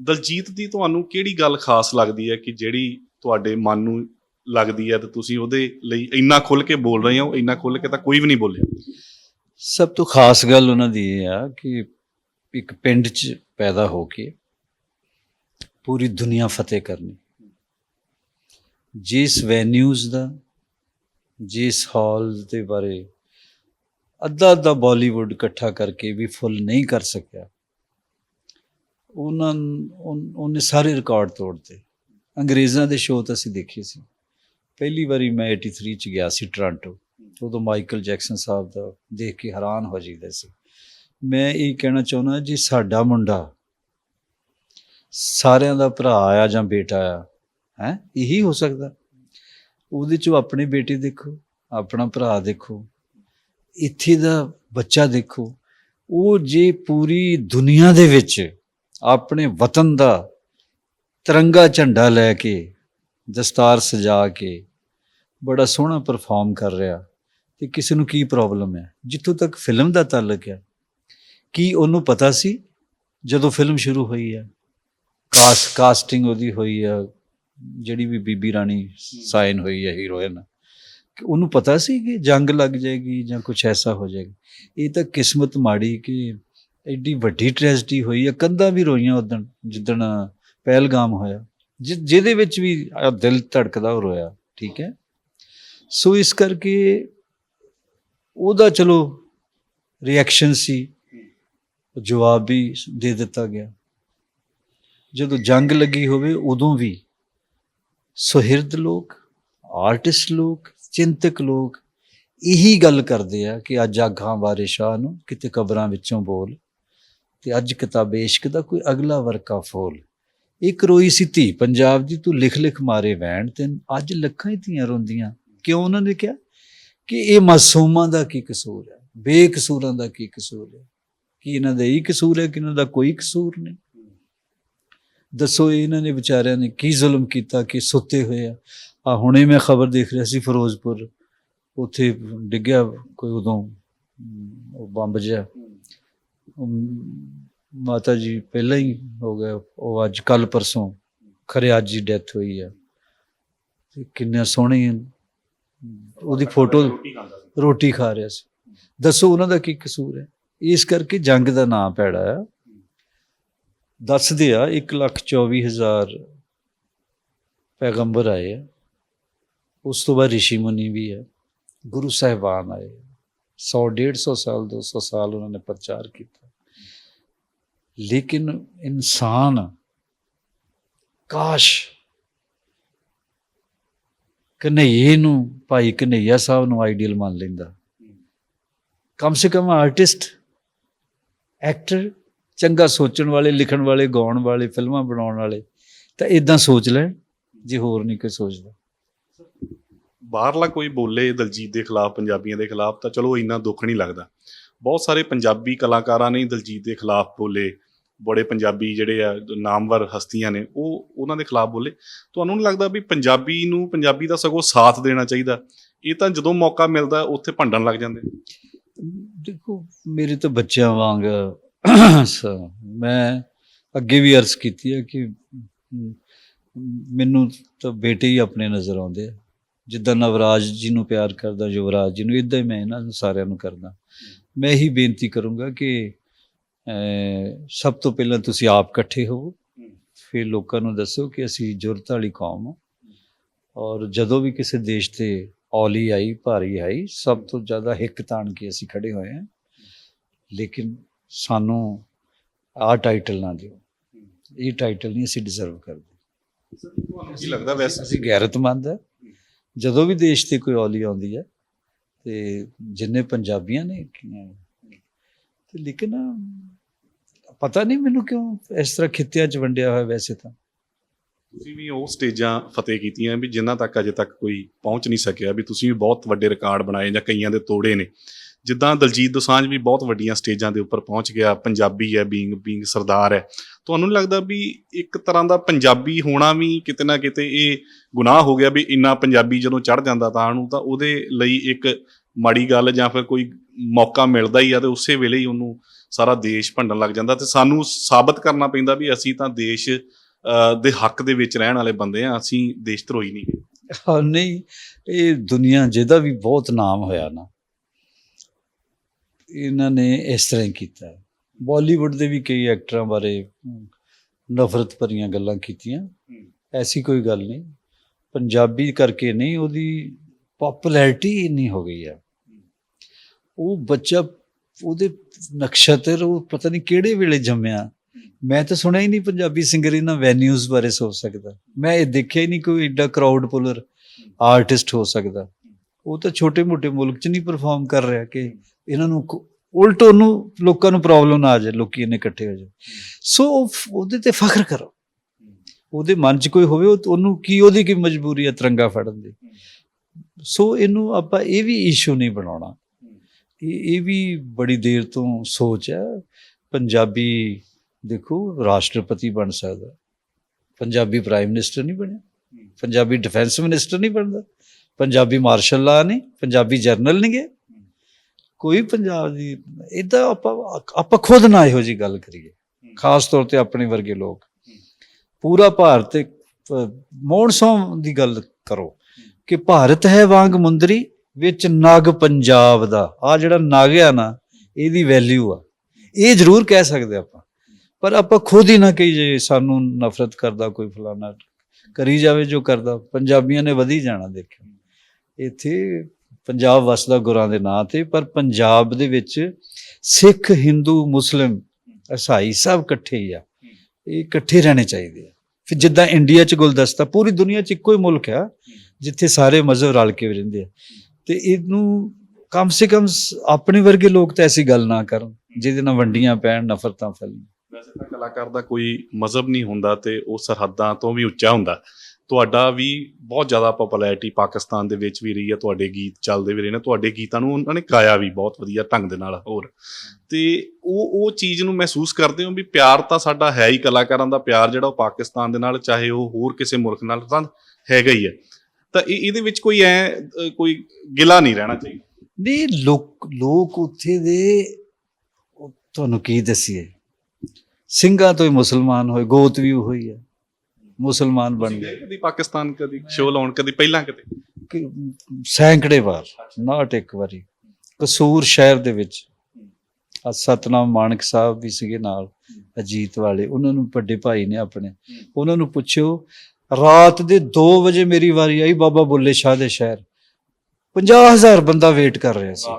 ਦਲਜੀਤ ਦੀ ਤੁਹਾਨੂੰ ਕਿਹੜੀ ਗੱਲ ਖਾਸ ਲੱਗਦੀ ਹੈ ਕਿ ਜਿਹੜੀ ਤੁਹਾਡੇ ਮਨ ਨੂੰ ਲੱਗਦੀ ਹੈ ਤੇ ਤੁਸੀਂ ਉਹਦੇ ਲਈ ਇੰਨਾ ਖੁੱਲ ਕੇ ਬੋਲ ਰਹੇ ਹੋ, ਇੰਨਾ ਖੁੱਲ ਕੇ ਤਾਂ ਕੋਈ ਵੀ ਨਹੀਂ ਬੋਲਿਆ? ਸਭ ਤੋਂ ਖਾਸ ਗੱਲ ਉਹਨਾਂ ਦੀ ਇਹ ਆ ਕਿ ਇੱਕ ਪਿੰਡ 'ਚ ਪੈਦਾ ਹੋ ਕੇ ਪੂਰੀ ਦੁਨੀਆ ਫਤਿਹ ਕਰਨੀ। ਜਿਸ ਵੈਨਿਊਜ਼ ਦਾ, ਜਿਸ ਹਾਲ ਦੇ ਬਾਰੇ ਅੱਧਾ ਅੱਧਾ ਬਾਲੀਵੁੱਡ ਇਕੱਠਾ ਕਰਕੇ ਵੀ ਫੁੱਲ ਨਹੀਂ ਕਰ ਸਕਿਆ। ਉਹਨਾਂ ਉਹਨੇ ਸਾਰੇ ਰਿਕਾਰਡ ਤੋੜਤੇ। ਅੰਗਰੇਜ਼ਾਂ ਦੇ ਸ਼ੋਅ ਤਾਂ ਅਸੀਂ ਦੇਖੇ ਸੀ। ਪਹਿਲੀ ਵਾਰੀ ਮੈਂ 83 ਚ ਗਿਆ ਸੀ ਟੋਰਾਂਟੋ। ਉਦੋਂ ਮਾਈਕਲ ਜੈਕਸਨ ਸਾਹਿਬ ਦਾ ਦੇਖ ਕੇ ਹੈਰਾਨ ਹੋ ਜਾਈਦਾ ਸੀ। ਮੈਂ ਇਹ ਕਹਿਣਾ ਚਾਹੁੰਦਾ ਜੀ, ਸਾਡਾ ਮੁੰਡਾ ਸਾਰਿਆਂ ਦਾ ਭਰਾ ਆ ਜਾਂ ਬੇਟਾ ਆ ਹੈ? ਇਹੀ ਹੋ ਸਕਦਾ। ਉਹਦੇ ਚੋਂ ਆਪਣੇ ਬੇਟੇ ਦੇਖੋ, ਆਪਣਾ ਭਰਾ ਦੇਖੋ। ਇੱਥੇ ਦਾ ਬੱਚਾ ਦੇਖੋ ਉਹ ਜੇ ਪੂਰੀ ਦੁਨੀਆ ਦੇ ਵਿੱਚ ਆਪਣੇ ਵਤਨ ਦਾ ਤਿਰੰਗਾ ਝੰਡਾ ਲੈ ਕੇ ਦਸਤਾਰ ਸਜਾ ਕੇ ਬੜਾ ਸੋਹਣਾ ਪਰਫਾਰਮ ਕਰ ਰਿਹਾ ਤੇ ਕਿਸੇ ਨੂੰ ਕੀ ਪ੍ਰੋਬਲਮ ਹੈ? ਜਿੱਥੋਂ ਤੱਕ ਫਿਲਮ ਦਾ ਤਾਲੁਕ ਹੈ ਕੀ ਉਹਨੂੰ ਪਤਾ ਸੀ ਜਦੋਂ ਫਿਲਮ ਸ਼ੁਰੂ ਹੋਈ ਹੈ? ਕਾਸ ਕਾਸਟਿੰਗ ਉਹਦੀ ਹੋਈ ਹੈ ਜਿਹੜੀ ਵੀ ਬੀਬੀ ਰਾਣੀ ਸਾਈਨ ਹੋਈ ਹੈ ਹੀਰੋਇਨ ਉਹਨੂੰ ਪਤਾ ਸੀ ਕਿ ਜੰਗ ਲੱਗ ਜਾਏਗੀ ਜਾਂ ਕੁਝ ਐਸਾ ਹੋ ਜਾਏਗਾ? ਇਹ ਤਾਂ ਕਿਸਮਤ ਮਾੜੀ ਕਿ ਐਡੀ ਵੱਡੀ ਟ੍ਰੈਜਡੀ ਹੋਈ ਆ, ਕੰਧਾਂ ਵੀ ਰੋਈਆਂ ਉਦਣ ਜਿੱਦਣ ਪਹਿਲਗਾਮ ਹੋਇਆ। ਜਿ- ਜਿਹਦੇ ਵਿੱਚ ਵੀ ਦਿਲ ਧੜਕਦਾ ਉਹ ਰੋਇਆ, ਠੀਕ ਹੈ? ਸੋ ਇਸ ਕਰਕੇ ਉਹਦਾ ਚਲੋ ਰਿਐਕਸ਼ਨ ਸੀ, ਜਵਾਬ ਵੀ ਦੇ ਦਿੱਤਾ ਗਿਆ। ਜਦੋਂ ਜੰਗ ਲੱਗੀ ਹੋਵੇ ਉਦੋਂ ਵੀ ਸੁਹਿਰਦ ਲੋਕ ਆਰਟਿਸਟ ਲੋਕ ਚਿੰਤਕ ਲੋਕ ਇਹੀ ਗੱਲ ਕਰਦੇ ਆ ਕਿ ਅੱਜ ਆਗਾਂ ਬਾਰੇ ਸ਼ਾਹ ਨੂੰ ਕਿਤੇ ਕਬਰਾਂ ਵਿੱਚੋਂ ਬੋਲ, ਤੇ ਅੱਜ ਕਿਤਾਬ ਇਸ਼ਕ ਦਾ ਕੋਈ ਅਗਲਾ ਵਰਕਾ ਫੋਲ। ਇੱਕ ਰੋਈ ਸੀ ਧੀ, ਪੰਜਾਬ ਦੀ ਤੂੰ ਲਿਖ ਲਿਖ ਮਾਰੇ ਵੈਣ ਤੇ ਅੱਜ ਲੱਖਾਂ ਹੀ ਧੀਆਂ ਰੋਂਦੀਆਂ। ਕਿਉਂ ਉਹਨਾਂ ਨੇ ਕਿਹਾ? ਕਿ ਇਹ ਮਾਸੂਮਾਂ ਦਾ ਕੀ ਕਸੂਰ ਹੈ? ਬੇਕਸੂਰਾਂ ਦਾ ਕੀ ਕਸੂਰ ਹੈ? ਕਿ ਇਹਨਾਂ ਦਾ ਇਹ ਕਸੂਰ ਹੈ ਕਿ ਇਹਨਾਂ ਦਾ ਕੋਈ ਕਸੂਰ ਨਹੀਂ? ਦੱਸੋ ਇਹਨਾਂ ਨੇ ਵਿਚਾਰਿਆਂ ਨੇ ਕੀ ਜ਼ੁਲਮ ਕੀਤਾ, ਕਿ ਸੁੱਤੇ ਹੋਏ ਆ? ਆ ਹੁਣੇ ਮੈਂ ਖਬਰ ਦੇਖ ਰਿਹਾ ਸੀ ਫਿਰੋਜ਼ਪੁਰ। ਉੱਥੇ ਡਿੱਗਿਆ ਕੋਈ ਉਦੋਂ ਬੰਬ ਜਿਹਾ। ਮਾਤਾ ਜੀ ਪਹਿਲਾਂ ਹੀ ਹੋ ਗਿਆ, ਉਹ ਅੱਜ ਕੱਲ ਪਰਸੋਂ ਖਰੇ ਅੱਜ ਹੀ ਡੈਥ ਹੋਈ ਆ। ਤੇ ਕਿੰਨਾ ਸੋਹਣੀ ਉਹਦੀ ਫੋਟੋ ਰੋਟੀ ਖਾ ਰਿਹਾ ਸੀ। ਦੱਸੋ ਉਹਨਾਂ ਦਾ ਕੀ ਕਸੂਰ ਹੈ? ਇਸ ਕਰਕੇ ਜੰਗ ਦਾ ਨਾਂ ਪੈੜਾ ਆ। ਦੱਸਦੇ ਆ 124000 ਪੈਗੰਬਰ ਆਏ ਆ। ਉਸ ਤੋਂ ਬਾਅਦ ਰਿਸ਼ੀ ਮੁਨੀ ਵੀ ਹੈ। ਗੁਰੂ ਸਾਹਿਬਾਨ ਆਏ। 100 150 ਸਾਲ 200 ਸਾਲ ਉਹਨਾਂ ਨੇ ਪ੍ਰਚਾਰ ਕੀਤਾ। ਲੇਕਿਨ ਇਨਸਾਨ, ਕਾਸ਼ ਕਨਈਏ ਨੂੰ, ਭਾਈ ਕਨਈਆ ਸਾਹਿਬ ਨੂੰ ਆਈਡੀਅਲ ਮੰਨ ਲੈਂਦਾ। ਕਮ ਸੇ ਕਮ ਆਰਟਿਸਟ, ਐਕਟਰ, ਚੰਗਾ ਸੋਚਣ ਵਾਲੇ, ਲਿਖਣ ਵਾਲੇ, ਗਾਉਣ ਵਾਲੇ, ਫਿਲਮਾਂ ਬਣਾਉਣ ਵਾਲੇ, ਤਾਂ ਇਦਾਂ ਸੋਚ ਲੈਣ, ਜੇ ਹੋਰ ਨਹੀਂ ਕੋਈ ਸੋਚਦਾ। ਬਾਹਰਲਾ ਕੋਈ ਬੋਲੇ ਦਲਜੀਤ ਦੇ ਖਿਲਾਫ, ਪੰਜਾਬੀਆਂ ਦੇ ਖਿਲਾਫ, ਤਾਂ ਚਲੋ ਇੰਨਾ ਦੁੱਖ ਨਹੀਂ ਲੱਗਦਾ। ਬਹੁਤ ਸਾਰੇ ਪੰਜਾਬੀ ਕਲਾਕਾਰਾਂ ਨੇ ਦਲਜੀਤ ਦੇ ਖਿਲਾਫ ਬੋਲੇ। ਬੜੇ ਪੰਜਾਬੀ ਜਿਹੜੇ ਆ, ਨਾਮਵਰ ਹਸਤੀਆਂ ਨੇ, ਉਹ ਉਹਨਾਂ ਦੇ ਖਿਲਾਫ ਬੋਲੇ। ਤੁਹਾਨੂੰ ਨਹੀਂ ਲੱਗਦਾ ਵੀ ਪੰਜਾਬੀ ਨੂੰ, ਪੰਜਾਬੀ ਦਾ ਸਗੋਂ ਸਾਥ ਦੇਣਾ ਚਾਹੀਦਾ? ਇਹ ਤਾਂ ਜਦੋਂ ਮੌਕਾ ਮਿਲਦਾ, ਉੱਥੇ ਭੰਡਣ ਲੱਗ ਜਾਂਦੇ। ਦੇਖੋ, ਮੇਰੇ ਤਾਂ ਬੱਚਿਆਂ ਵਾਂਗ ਮੈਂ ਅੱਗੇ ਵੀ ਅਰਜ਼ ਕੀਤੀ ਹੈ ਕਿ ਮੈਨੂੰ ਤਾਂ ਬੇਟੇ ਹੀ ਆਪਣੇ ਨਜ਼ਰ ਆਉਂਦੇ ਆ। ਜਿੱਦਾਂ ਨਵਰਾਜ ਜੀ ਨੂੰ ਪਿਆਰ ਕਰਦਾ ਯੁਵਰਾਜ ਜੀ ਨੂੰ ਇਦਾਂ ਹੀ ਮੈਂ ਇਹਨਾਂ ਨੂੰ ਸਾਰਿਆਂ ਨੂੰ ਕਰਦਾ। ਮੈਂ ਇਹੀ ਬੇਨਤੀ ਕਰੂੰਗਾ ਕਿ ਸਭ ਤੋਂ ਪਹਿਲਾਂ ਤੁਸੀਂ ਆਪ ਇਕੱਠੇ ਹੋਵੋ। ਫਿਰ ਲੋਕਾਂ ਨੂੰ ਦੱਸੋ ਕਿ ਅਸੀਂ ਜੁਰਤ ਵਾਲੀ ਕੌਮ ਹਾਂ। ਔਰ ਜਦੋਂ ਵੀ ਕਿਸੇ ਦੇਸ਼ ਤੇ ਔਲੀ ਆਈ ਭਾਰੀ ਆਈ ਸਭ ਤੋਂ ਜ਼ਿਆਦਾ ਹਿੱਕ ਤਾਣ ਕੇ ਅਸੀਂ ਖੜੇ ਹੋਏ ਹਾਂ। ਲੇਕਿਨ ਸਾਨੂੰ ਆਹ ਟਾਈਟਲ ਨਾ ਦਿਓ। ਇਹ ਟਾਈਟਲ ਨਹੀਂ ਅਸੀਂ ਡਿਜ਼ਰਵ ਕਰਦੇ। ਤੁਹਾਨੂੰ ਕੀ ਲੱਗਦਾ ਵੈਸੇ? ਅਸੀਂ ਗੈਰਤਮੰਦ ਹੈ। ਜਦੋਂ ਵੀ ਦੇਸ਼ ਤੇ ਕੋਈ ਔਲੀ ਆਉਂਦੀ ਹੈ, ਤੇ ਜਿੰਨੇ ਪੰਜਾਬੀਆਂ ਨੇ, ਤੇ ਲੇਕਿਨ ਪਤਾ ਨਹੀਂ ਮੈਨੂੰ ਕਿਉਂ ਇਸ ਤਰ੍ਹਾਂ ਖਿੱਤਿਆਂ 'ਚ ਵੰਡਿਆ ਹੋਇਆ ਵੈਸੇ ਤਾਂ। ਤੁਸੀਂ ਵੀ ਉਹ ਸਟੇਜਾਂ ਫਤਿਹ ਕੀਤੀਆਂ ਵੀ ਜਿਨ੍ਹਾਂ ਤੱਕ ਅਜੇ ਤੱਕ ਕੋਈ ਪਹੁੰਚ ਨਹੀਂ ਸਕਿਆ ਵੀ ਤੁਸੀਂ ਵੀ ਬਹੁਤ ਵੱਡੇ ਰਿਕਾਰਡ ਬਣਾਏ ਜਾਂ ਕਈਆਂ ਦੇ ਤੋੜੇ ਨੇ। ਜਿੱਦਾਂ ਦਲਜੀਤ ਦੋਸਾਂਝ ਵੀ ਬਹੁਤ ਵੱਡੀਆਂ ਸਟੇਜਾਂ ਦੇ ਉੱਪਰ ਪਹੁੰਚ ਗਿਆ, ਪੰਜਾਬੀ ਹੈ, ਬੀਂਗ ਬੀਂਗ ਸਰਦਾਰ ਹੈ। ਤੁਹਾਨੂੰ ਨਹੀਂ ਲੱਗਦਾ ਵੀ ਇੱਕ ਤਰ੍ਹਾਂ ਦਾ ਪੰਜਾਬੀ ਹੋਣਾ ਵੀ ਕਿਤੇ ਨਾ ਕਿਤੇ ਇਹ ਗੁਨਾਹ ਹੋ ਗਿਆ ਵੀ ਇੰਨਾ ਪੰਜਾਬੀ ਜਦੋਂ ਚੜ ਜਾਂਦਾ ਤਾਂ ਉਹਨੂੰ, ਤਾਂ ਉਹਦੇ ਲਈ ਇੱਕ ਮਾੜੀ ਗੱਲ ਜਾਂ ਫਿਰ ਕੋਈ ਮੌਕਾ ਮਿਲਦਾ ਹੀ ਆ ਤੇ ਉਸੇ ਵੇਲੇ ਹੀ ਉਹਨੂੰ ਸਾਰਾ ਦੇਸ਼ ਭੰਡਣ ਲੱਗ ਜਾਂਦਾ ਤੇ ਸਾਨੂੰ ਸਾਬਤ ਕਰਨਾ ਪੈਂਦਾ ਵੀ ਅਸੀਂ ਤਾਂ ਦੇਸ਼ ਦੇ ਹੱਕ ਦੇ ਵਿੱਚ ਰਹਿਣ ਵਾਲੇ ਬੰਦੇ ਆ, ਅਸੀਂ ਦੇਸ਼ ਧਰੋਹੀ ਨਹੀਂ। ਹਾਂ, ਨਹੀਂ, ਇਹ ਦੁਨੀਆ ਜਿਹਦਾ ਵੀ ਬਹੁਤ ਨਾਮ ਹੋਇਆ ਨਾ ਇਹਨਾਂ ਨੇ ਇਸ ਤਰ੍ਹਾਂ ਹੀ ਕੀਤਾ। ਬਾਲੀਵੁੱਡ ਦੇ ਵੀ ਕਈ ਐਕਟਰਾਂ ਬਾਰੇ ਨਫ਼ਰਤ ਭਰੀਆਂ ਗੱਲਾਂ ਕੀਤੀਆਂ। ਐਸੀ ਕੋਈ ਗੱਲ ਨਹੀਂ। ਪੰਜਾਬੀ ਕਰਕੇ ਨਹੀਂ, ਉਹਦੀ ਪਪੂਲੈਰਿਟੀ ਇੰਨੀ ਹੋ ਗਈ ਆ। ਉਹ ਬੱਚਾ, ਉਹਦੇ ਨਕਸ਼ਤਰ ਉਹ ਪਤਾ ਨਹੀਂ ਕਿਹੜੇ ਵੇਲੇ ਜੰਮਿਆ। ਮੈਂ ਤਾਂ ਸੁਣਿਆ ਹੀ ਨਹੀਂ ਪੰਜਾਬੀ ਸਿੰਗਰ ਇਹਨਾਂ ਵੈਨਿਊਜ਼ ਬਾਰੇ ਸੋਚ ਸਕਦਾ। ਮੈਂ ਇਹ ਦੇਖਿਆ ਹੀ ਨਹੀਂ ਕੋਈ ਐਡਾ ਕਰਾਊਡ ਪੁਲਰ ਆਰਟਿਸਟ ਹੋ ਸਕਦਾ। ਉਹ ਤਾਂ ਛੋਟੇ-ਮੋਟੇ ਮੁਲਕ 'ਚ ਨਹੀਂ ਪਰਫਾਰਮ ਕਰ ਰਿਹਾ ਕਿ ਇਹਨਾਂ ਨੂੰ ਉਲਟ ਉਹਨੂੰ ਲੋਕਾਂ ਨੂੰ ਪ੍ਰੋਬਲਮ ਨਾ ਆ ਜਾਏ, ਲੋਕੀ ਇਹਨੇ ਇਕੱਠੇ ਹੋ ਜਾਣ। ਸੋ ਉਹਦੇ ਤੇ ਫਖਰ ਕਰੋ। ਉਹਦੇ ਮਨ 'ਚ ਕੋਈ ਹੋਵੇ ਉਹਨੂੰ ਕੀ, ਉਹਦੀ ਕੀ ਮਜਬੂਰੀ ਹੈ ਤਿਰੰਗਾ ਫੜਨ ਦੀ? ਸੋ ਇਹਨੂੰ ਆਪਾਂ ਇਹ ਵੀ ਇਸ਼ੂ ਨਹੀਂ ਬਣਾਉਣਾ। ਇਹ ਇਹ ਵੀ ਬੜੀ ਦੇਰ ਤੋਂ ਸੋਚ ਹੈ। ਪੰਜਾਬੀ ਦੇਖੋ, ਰਾਸ਼ਟਰਪਤੀ ਬਣ ਸਕਦਾ। ਪੰਜਾਬੀ ਪ੍ਰਾਈਮ ਮਿਨਿਸਟਰ ਨਹੀਂ ਬਣਿਆ। ਪੰਜਾਬੀ ਡਿਫੈਂਸ ਮਿਨਿਸਟਰ ਨਹੀਂ ਬਣਦਾ। ਪੰਜਾਬੀ ਮਾਰਸ਼ਲ ਲਾ ਨਹੀਂ। ਪੰਜਾਬੀ ਜਰਨਲ ਨਹੀਂ ਗਏ ਕੋਈ ਪੰਜਾਬ ਦੀ ਇਦਾਂ ਆਪਾਂ ਆਪਾਂ ਖੁਦ ਨਾ ਇਹੋ ਜੀ ਗੱਲ ਕਰੀਏ। ਖਾਸ ਤੌਰ ਤੇ ਆਪਣੇ ਵਰਗੇ ਲੋਕ। ਪੂਰਾ ਭਾਰਤ ਸੋਮ ਦੀ ਗੱਲ ਕਰੋ ਕਿ ਭਾਰਤ ਹੈ ਵਾਂਗ ਮੁੰਦਰੀ ਵਿੱਚ ਨਗ ਪੰਜਾਬ ਦਾ। ਆ ਜਿਹੜਾ ਨਗ ਆ ਨਾ ਇਹਦੀ ਵੈਲਿਊ ਆ। ਇਹ ਜ਼ਰੂਰ ਕਹਿ ਸਕਦੇ ਆਪਾਂ। ਪਰ ਆਪਾਂ ਖੁਦ ਹੀ ਨਾ ਕਹੀਏ ਸਾਨੂੰ ਨਫ਼ਰਤ ਕਰਦਾ ਕੋਈ ਫਲਾਣਾ ਕਰੀ ਜਾਵੇ ਜੋ ਕਰਦਾ। ਪੰਜਾਬੀਆਂ ਨੇ ਵਧੀ ਜਾਣਾ ਦੇਖਿਓ। ਇੱਥੇ ਪੰਜਾਬ ਵਸਦਾ ਗੁਰਾਂ ਦੇ ਨਾਂ ਤੇ, ਪਰ ਪੰਜਾਬ ਦੇ ਵਿੱਚ ਸਿੱਖ, ਹਿੰਦੂ, ਮੁਸਲਿਮ ਈਸਾਈ ਸਭ ਇਕੱਠੇ ਹੀ ਆ। ਇਹ ਇਕੱਠੇ ਰਹਿਣੇ ਚਾਹੀਦੇ ਆ। ਫਿਰ ਜਿੱਦਾਂ ਇੰਡੀਆ 'ਚ ਗੁਲਦਸਤਾ, ਪੂਰੀ ਦੁਨੀਆ 'ਚ ਇੱਕੋ ਹੀ ਮੁਲਕ ਆ, ਜਿੱਥੇ ਸਾਰੇ ਮਜ਼ਹਬ ਰਲ ਕੇ ਰਹਿੰਦੇ ਆ। ਤੇ ਇਹਨੂੰ ਕਮ ਸੇ ਕਮ ਆਪਣੇ ਵਰਗੇ ਲੋਕ ਤਾਂ ਐਸੀ ਗੱਲ ਨਾ ਕਰਨ, ਜਿਹਦੇ ਨਾਲ ਵੰਡੀਆਂ ਪੈਣ, ਨਫ਼ਰਤਾਂ ਫੈਲਣ। ਵੈਸੇ ਤਾਂ ਕਲਾਕਾਰ ਦਾ ਕੋਈ ਮਜ਼ਹਬ ਨਹੀਂ ਹੁੰਦਾ ਤੇ ਉਹ ਸਰਹੱਦਾਂ ਤੋਂ ਵੀ ਉੱਚਾ ਹੁੰਦਾ। ਤੁਹਾਡਾ ਵੀ ਬਹੁਤ ਜ਼ਿਆਦਾ ਪਪੂਲੈਰਿਟੀ ਪਾਕਿਸਤਾਨ ਦੇ ਵਿੱਚ ਵੀ ਰਹੀ ਹੈ, ਤੁਹਾਡੇ ਗੀਤ ਚੱਲਦੇ ਵੀ ਰਹੇ ਨੇ, ਤੁਹਾਡੇ ਗੀਤਾਂ ਨੂੰ ਉਹਨਾਂ ਨੇ ਗਾਇਆ ਵੀ ਬਹੁਤ ਵਧੀਆ ਢੰਗ ਦੇ ਨਾਲ ਹੋਰ। ਤੇ ਉਹ ਉਹ ਚੀਜ਼ ਨੂੰ ਮਹਿਸੂਸ ਕਰਦੇ ਹੋ ਵੀ ਪਿਆਰ ਤਾਂ ਸਾਡਾ ਹੈ ਹੀ, ਕਲਾਕਾਰਾਂ ਦਾ ਪਿਆਰ ਜਿਹੜਾ ਉਹ ਪਾਕਿਸਤਾਨ ਦੇ ਨਾਲ, ਚਾਹੇ ਉਹ ਹੋਰ ਕਿਸੇ ਮੁਲਕ ਨਾਲ ਤਾਂ ਹੈਗਾ ਹੀ ਹੈ। ਤਾਂ ਇਹ, ਇਹਦੇ ਵਿੱਚ ਕੋਈ ਐ ਕੋਈ ਗਿਲਾ ਨਹੀਂ ਰਹਿਣਾ ਚਾਹੀਦਾ। ਨਹੀਂ ਲੋਕ ਲੋਕ ਉੱਥੇ ਦੇ ਤੁਹਾਨੂੰ ਕੀ ਦਸੀਏ? ਸਿੰਘਾਂ ਤੋਂ ਹੀ ਮੁਸਲਮਾਨ ਹੋਏ, ਗੋਤ ਵੀ ਉਹ ਹੈ। ਮੁਸਲਮਾਨ ਬਣ ਗਏ। ਕਦੀ ਪਾਕਿਸਤਾਨ ਕਦੀ ਸ਼ੋਅ ਲਾਉਣ ਕਦੀ ਪਹਿਲਾਂ ਕਿਤੇ ਕਿ ਸੈਂਕੜੇ ਵਾਰ ਨਾਟ ਇੱਕ ਵਾਰੀ। ਕਸੂਰ ਸ਼ਹਿਰ ਦੇ ਵਿੱਚ ਆ ਸਤਨਾਮ ਮਾਨਕ ਸਾਹਿਬ ਵੀ ਸੀਗੇ ਨਾਲ ਅਜੀਤ ਵਾਲੇ। ਉਹਨਾਂ ਨੂੰ ਵੱਡੇ ਭਾਈ ਨੇ ਆਪਣੇ। ਉਹਨਾਂ ਨੂੰ ਪੁੱਛਿਓ ਰਾਤ ਦੇ 2 ਵਜੇ ਮੇਰੀ ਵਾਰੀ ਆਈ ਬਾਬਾ ਬੁੱਲੇ ਸ਼ਾਹ ਦੇ ਸ਼ਹਿਰ। 50000 ਬੰਦਾ ਵੇਟ ਕਰ ਰਿਹਾ ਸੀ।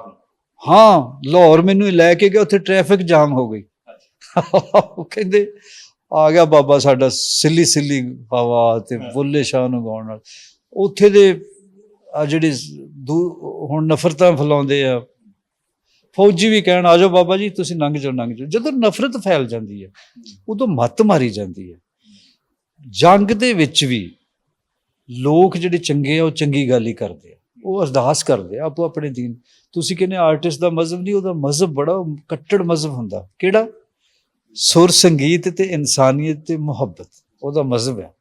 ਹਾਂ ਲਾਹੌਰ ਮੈਨੂੰ ਲੈ ਕੇ ਗਿਆ ਉੱਥੇ ਟ੍ਰੈਫਿਕ ਜਾਮ ਹੋ ਗਈ। ਉਹ ਕਹਿੰਦੇ ਆ ਗਿਆ ਬਾਬਾ ਸਾਡਾ ਸਿੱਲੀ ਸਿੱਲੀ ਹਵਾ ਤੇ ਬੁੱਲੇ ਸ਼ਾਹ ਨੂੰ ਗਾਉਣ ਨਾਲ। ਉੱਥੇ ਦੇ ਆ ਜਿਹੜੇ ਦੂ- ਹੁਣ ਨਫ਼ਰਤਾਂ ਫੈਲਾਉਂਦੇ ਆ ਫੌਜੀ ਵੀ ਕਹਿਣ ਆ ਜਾਓ ਬਾਬਾ ਜੀ ਤੁਸੀਂ ਲੰਘ ਜਾਓ ਲੰਘ ਜਾਓ। ਜਦੋਂ ਨਫ਼ਰਤ ਫੈਲ ਜਾਂਦੀ ਹੈ ਉਦੋਂ ਮੱਤ ਮਾਰੀ ਜਾਂਦੀ ਹੈ ਜੰਗ ਦੇ ਵਿੱਚ ਵੀ ਲੋਕ ਜਿਹੜੇ ਚੰਗੇ ਆ ਉਹ ਚੰਗੀ ਗੱਲ ਹੀ ਕਰਦੇ ਆ। ਉਹ ਅਰਦਾਸ ਕਰਦੇ ਆ ਆਪੋ ਆਪਣੇ ਦੀਨ। ਤੁਸੀਂ ਕਹਿੰਦੇ ਆਰਟਿਸਟ ਦਾ ਮਜ਼ਹਬ ਨਹੀਂ ਉਹਦਾ ਮਜ਼ਹਬ ਬੜਾ ਕੱਟੜ ਮਜ਼ਹਬ ਹੁੰਦਾ। ਕਿਹੜਾ? ਸੁਰ ਸੰਗੀਤ ਤੇ ਇਨਸਾਨੀਅਤ ਤੇ ਮੁਹੱਬਤ ਉਹਦਾ ਮਜ਼ਹਬ ਹੈ।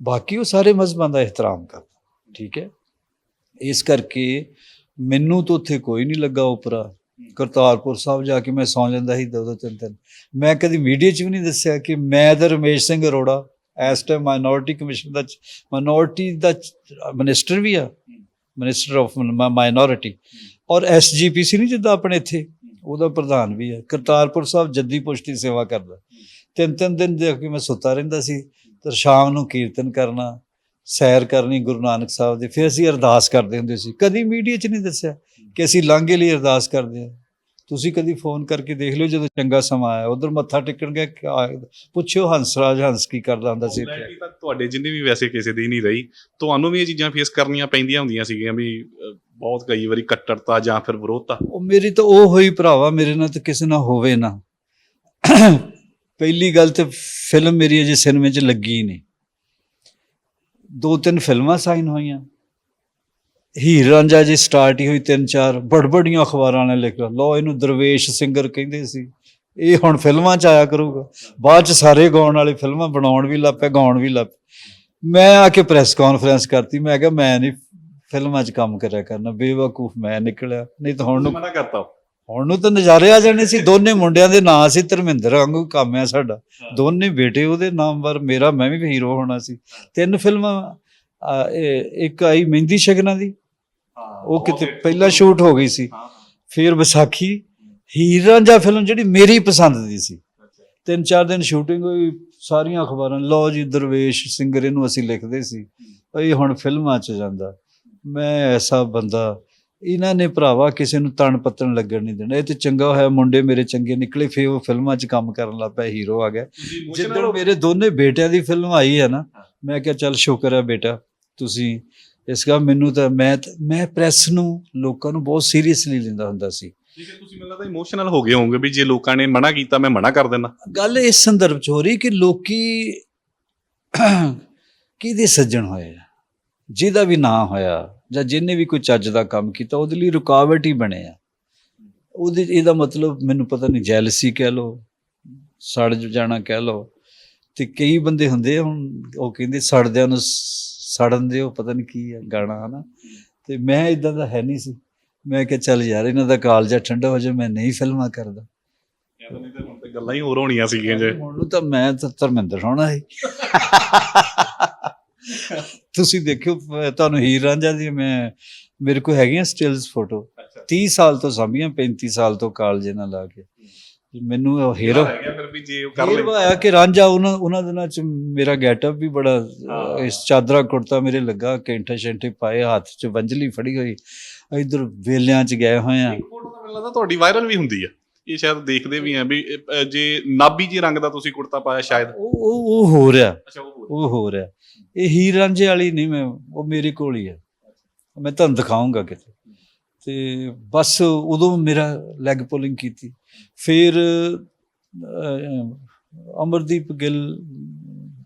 ਬਾਕੀ ਉਹ ਸਾਰੇ ਮਜ਼ਹਬਾਂ ਦਾ ਇਹਤਰਾਮ ਕਰਦਾ ਠੀਕ ਹੈ? ਇਸ ਕਰਕੇ ਮੈਨੂੰ ਤਾਂ ਉੱਥੇ ਕੋਈ ਨਹੀਂ ਲੱਗਾ ਉਪਰਾ। ਕਰਤਾਰਪੁਰ ਸਾਹਿਬ ਜਾ ਕੇ ਮੈਂ ਸੌਂ ਜਾਂਦਾ ਸੀ ਦੋ ਦੋ ਤਿੰਨ ਤਿੰਨ ਮੈਂ ਕਦੀ ਮੀਡੀਆ 'ਚ ਵੀ ਨਹੀਂ ਦੱਸਿਆ ਕਿ ਮੈਂ ਤਾਂ ਰਮੇਸ਼ ਸਿੰਘ ਅਰੋੜਾ ਇਸ ਟਾਈਮ ਮਾਈਨੋਰਿਟੀ ਕਮਿਸ਼ਨ ਦਾ ਮਾਈਨੋਰਿਟੀ ਦਾ ਮਿਨਿਸਟਰ ਵੀ ਆ। ਮਿਨਿਸਟਰ ਆਫ ਮਾਈਨੋਰਿਟੀ ਔਰ ਐਸਜੀਪੀਸੀ ਨਹੀਂ ਜਿੱਦਾਂ ਆਪਣੇ ਇੱਥੇ। ਉਹਦਾ ਪ੍ਰਧਾਨ ਵੀ ਹੈ। ਕਰਤਾਰਪੁਰ ਸਾਹਿਬ ਜੱਦੀ ਪੁਸ਼ਤੀ ਸੇਵਾ ਕਰਦਾ। ਤਿੰਨ ਤਿੰਨ ਦਿਨ ਦੇ ਕੇ ਮੈਂ ਸੁੱਤਾ ਰਹਿੰਦਾ ਸੀ ਤੇ ਸ਼ਾਮ ਨੂੰ ਕੀਰਤਨ ਕਰਨਾ, ਸੈਰ ਕਰਨੀ ਗੁਰੂ ਨਾਨਕ ਸਾਹਿਬ ਦੇ। ਫਿਰ ਅਸੀਂ ਅਰਦਾਸ ਕਰਦੇ ਹੁੰਦੇ ਸੀ। ਕਦੀ ਮੀਡੀਆ 'ਚ ਨਹੀਂ ਦੱਸਿਆ ਕਿ ਅਸੀਂ ਲਾਂਘੇ ਲਈ ਅਰਦਾਸ ਕਰਦੇ ਹਾਂ। ਤੁਸੀਂ ਕਦੀ ਫੋਨ ਕਰਕੇ ਦੇਖ ਲਿਓ ਜਦੋਂ ਚੰਗਾ ਸਮਾਂ ਆਇਆ। ਉਧਰ ਮੱਥਾ ਟੇਕਣ ਗਏ ਕਿ ਆ- ਪੁੱਛਿਓ ਹੰਸਰਾਜ ਹੰਸ ਕੀ ਕਰਦਾ ਹੁੰਦਾ ਸੀ ਤੁਹਾਡੇ ਜਿੰਨੇ ਵੀ ਵੈਸੇ ਕਿਸੇ ਦੀ ਨਹੀਂ ਰਹੀ, ਤੁਹਾਨੂੰ ਵੀ ਇਹ ਚੀਜ਼ਾਂ ਫੇਸ ਕਰਨੀਆਂ ਪੈਂਦੀਆਂ ਹੁੰਦੀਆਂ ਸੀਗੀਆਂ ਵੀ ਬਹੁਤ ਕਈ ਵਾਰੀ ਕੱਟੜਤਾ ਜਾਂ ਫਿਰ ਵਿਰੋਧਤਾ। ਉਹ ਮੇਰੀ ਤਾਂ ਉਹ ਹੋਈ ਭਰਾਵਾ, ਮੇਰੇ ਨਾਲ ਤਾਂ ਕਿਸੇ ਨਾਲ ਹੋਵੇ ਨਾ। ਪਹਿਲੀ ਗੱਲ ਤੇ ਫਿਲਮ ਮੇਰੀ ਅਜੇ ਸਿਨੇਮੇ 'ਚ ਲੱਗੀ ਨਹੀਂ। ਦੋ ਤਿੰਨ ਫਿਲਮਾਂ ਸਾਈਨ ਹੋਈਆਂ। ਹੀਰ ਰਾਂਝਾ ਜੀ ਸਟਾਰਟ ਹੀ ਹੋਈ ਤਿੰਨ ਚਾਰ, ਬੜਬੜੀਆਂ ਅਖਬਾਰਾਂ ਨੇ ਲਿਖ ਲਓ ਇਹਨੂੰ ਦਰਵੇਸ਼ ਸਿੰਗਰ ਕਹਿੰਦੇ ਸੀ। ਇਹ ਹੁਣ ਫਿਲਮਾਂ 'ਚ ਆਇਆ ਕਰੂਗਾ। ਬਾਅਦ 'ਚ ਸਾਰੇ ਗਾਉਣ ਵਾਲੇ ਫਿਲਮਾਂ ਬਣਾਉਣ ਵੀ ਲੱਗ ਪਏ, ਗਾਉਣ ਵੀ ਲੱਗ ਮੈਂ ਆ ਕੇ ਪ੍ਰੈਸ ਕਾਨਫਰੰਸ ਕਰਤੀ। ਮੈਂ ਕਿਹਾ ਮੈਂ ਨਹੀਂ ਫਿਲਮਾਂ 'ਚ ਕੰਮ ਕਰਿਆ ਕਰਨਾ ਬੇਵਕੂਫ ਮੈਂ ਨਿਕਲਿਆ ਨਹੀਂ ਤਾਂ ਹੁਣ ਨੂੰ ਮਨਾ ਕਰਤਾ ਹੁਣ ਨੂੰ ਤਾਂ ਨਜ਼ਾਰੇ ਆ ਜਾਣੇ ਸੀ ਦੋਨੇ ਮੁੰਡਿਆਂ ਦੇ ਨਾਂ ਸੀ ਧਰਮਿੰਦਰ ਵਾਂਗੂ ਕੰਮ ਆ ਸਾਡਾ। ਦੋਨੇ ਬੇਟੇ ਉਹਦੇ ਨਾਮ ਵਰ ਮੇਰਾ ਮੈਂ ਵੀ ਹੀਰੋ ਹੋਣਾ ਸੀ। ਤਿੰਨ ਫਿਲਮਾਂ ਇੱਕ ਆਈ ਮਹਿੰਦੀ ਸ਼ਗਨਾਂ ਦੀ। ਉਹ ਕਿਤੇ ਪਹਿਲਾਂ ਸ਼ੂਟ ਹੋ ਗਈ ਸੀ। ਫਿਰ ਵਿਸਾਖੀ ਹੀਰ ਰਾਂਝਾ ਫਿਲਮ ਜਿਹੜੀ ਮੇਰੀ ਪਸੰਦ ਦੀ ਸੀ। ਤਿੰਨ ਚਾਰ ਦਿਨ ਸ਼ੂਟਿੰਗ ਹੋਈ ਸਾਰੀਆਂ ਅਖਬਾਰਾਂ ਲਓ ਜੀ ਦਰਵੇਸ਼ ਸਿੰਗਰ ਇਹਨੂੰ ਅਸੀਂ ਲਿਖਦੇ ਸੀ। ਇਹ ਹੁਣ ਫਿਲਮਾਂ 'ਚ ਜਾਂਦਾ। ਮੈਂ ਐਸਾ ਬੰਦਾ ਇਹਨਾਂ ਨੇ ਭਰਾਵਾ ਕਿਸੇ ਨੂੰ ਤਣ ਪੱਤਣ ਲੱਗਣ ਨਹੀਂ ਦੇਣਾ। ਇਹ ਤੇ ਚੰਗਾ ਹੋਇਆ ਮੁੰਡੇ ਮੇਰੇ ਚੰਗੇ ਨਿਕਲੇ ਫੇ ਉਹ ਫਿਲਮਾਂ 'ਚ ਕੰਮ ਕਰਨ ਲੱਗ ਪਿਆ ਹੀਰੋ ਆ ਗਿਆ। ਜਿੱਦਣ ਮੇਰੇ ਦੋਨੇ ਬੇਟਿਆਂ ਦੀ ਫਿਲਮ ਆਈ ਹੈ ਨਾ ਮੈਂ ਕਿਹਾ ਚੱਲ ਸ਼ੁਕਰ ਹੈ ਬੇਟਾ ਤੁਸੀਂ ਇਸ ਦਾ ਮੈਨੂੰ ਤਾਂ ਮੈਂ ਮੈਂ ਪ੍ਰੈਸ ਨੂੰ ਲੋਕਾਂ ਨੂੰ ਬਹੁਤ ਸੀਰੀਅਸਲੀ ਲੈਂਦਾ ਹੁੰਦਾ ਸੀ। ਠੀਕ ਹੈ ਤੁਸੀਂ ਮੈਨੂੰ ਲੱਗਦਾ ਇਮੋਸ਼ਨਲ ਹੋ ਗਏ ਹੋਵੋਗੇ ਵੀ ਜੇ ਲੋਕਾਂ ਨੇ ਮਨਾ ਕੀਤਾ ਮੈਂ ਮਨਾ ਕਰ ਦੇਣਾ ਗੱਲ ਇਸ ਸੰਦਰਭ ਚ ਹੋ ਰਹੀ ਕਿ ਲੋਕੀ ਕਿਹਦੇ ਸੱਜਣ ਹੋਏ ਆ? ਜਿਹਦਾ ਵੀ ਨਾਂ ਹੋਇਆ ਜਾਂ ਜਿਹਨੇ ਵੀ ਕੋਈ ਚੱਜ ਦਾ ਕੰਮ ਕੀਤਾ ਉਹਦੇ ਲਈ ਰੁਕਾਵਟ ਹੀ ਬਣੇ ਆ। ਉਹਦੇ ਇਹਦਾ ਮਤਲਬ ਮੈਨੂੰ ਪਤਾ ਨਹੀਂ ਜੈਲਸੀ ਕਹਿ ਲੋ ਸੜ ਜਾਣਾ ਕਹਿ ਲੋ ਤੇ ਕਈ ਬੰਦੇ ਹੁੰਦੇ ਆ ਹੁਣ ਉਹ ਕਹਿੰਦੇ ਸੜਦਿਆਂ ਨੂੰ ਸ- ਸੜਨ ਦਿਓ ਪਤਾ ਨਹੀਂ ਕੀ ਹੈ ਗਾਣਾ ਹਨਾ। ਤੇ ਮੈਂ ਇਦਾਂ ਦਾ ਹੈ ਨਹੀਂ ਸੀ। ਮੈਂ ਕਿਹਾ ਚੱਲ ਯਾਰ ਇਹਨਾਂ ਦਾ ਕਾਲਜਾ ਠੰਡਾ ਹੋ ਜਾ ਮੈਂ ਨਹੀਂ ਫਿਲਮਾਂ ਕਰਦਾ। ਗੱਲਾਂ ਹੀ ਹੋਰ ਹੋਣੀਆਂ ਸੀਗੀਆਂ ਜੇ। ਹੁਣ ਤਾਂ ਮੈਂ ਤਾਂ ਧਰਮਿੰਦਰ ਹੋਣਾ ਹੈ ਤੁਸੀਂ ਦੇਖਿਓ ਤੁਹਾਨੂੰ ਹੀਰ ਰਾਂਝਾ ਦੀ ਮੈਂ ਮੇਰੇ ਕੋਲ ਹੈਗੀਆਂ ਸਟਿਲਸ ਫੋਟੋ 30 ਸਾਲ ਤੋਂ ਸਾਂਭੀਆਂ 35 ਸਾਲ ਤੋਂ ਕਾਲਜੇ ਨਾਲ ਲਾ ਕੇ। ਮੈਨੂੰ ਉਹ ਹੀਰੋ ਹੀਰੋ ਆਇਆ ਕਿ ਰਾਂਝਾ ਉਹਨਾਂ ਉਹਨਾਂ ਦਿਨਾਂ ਚ ਮੇਰਾ ਗੈਟਅਪ ਵੀ ਬੜਾ। ਇਸ ਚਾਦਰਾ ਕੁੜਤਾ ਮੇਰੇ ਲੱਗਾ ਕੈਂਠੇ ਸ਼ੈਂਠੇ ਪਾਏ ਹੱਥ ਚ ਵੰਜਲੀ ਫੜੀ ਹੋਈ। ਇਧਰ ਵੇਲਿਆਂ ਚ ਗਏ ਹੋਏ ਆ। ਫੋਟੋ ਤਾਂ ਮੈਨੂੰ ਲੱਗਦਾ ਤੁਹਾਡੀ ਵਾਇਰਲ ਵੀ ਹੁੰਦੀ ਆ। ਇਹ ਸ਼ਾਇਦ ਦੇਖਦੇ ਵੀ ਆ ਵੀ ਅਹ, ਜੇ ਨਾਬੀ ਜੀ ਰੰਗ ਦਾ ਤੁਸੀਂ ਕੁੜਤਾ ਪਾਇਆ ਸ਼ਾਇਦ। ਉਹ ਉਹ ਉਹ ਹੋ ਰਿਹਾ ਅੱਛਾ ਉਹ ਉਹ ਹੋ ਰਿਹਾ ਇਹ ਹੀਰ ਰਾਂਝੇ ਵਾਲੀ ਨਹੀਂ ਮੈਂ ਉਹ ਮੇਰੇ ਕੋਲ ਹੀ ਹੈ ਮੈਂ ਤੁਹਾਨੂੰ ਦਿਖਾਉਂਗਾ ਕਿਤੇ। ਤੇ ਬਸ ਉਦੋਂ ਮੇਰਾ ਲੈਗ ਪੁਲਿੰਗ ਕੀਤੀ। ਫਿਰ ਅਹ, ਅਮਰਦੀਪ ਗਿੱਲ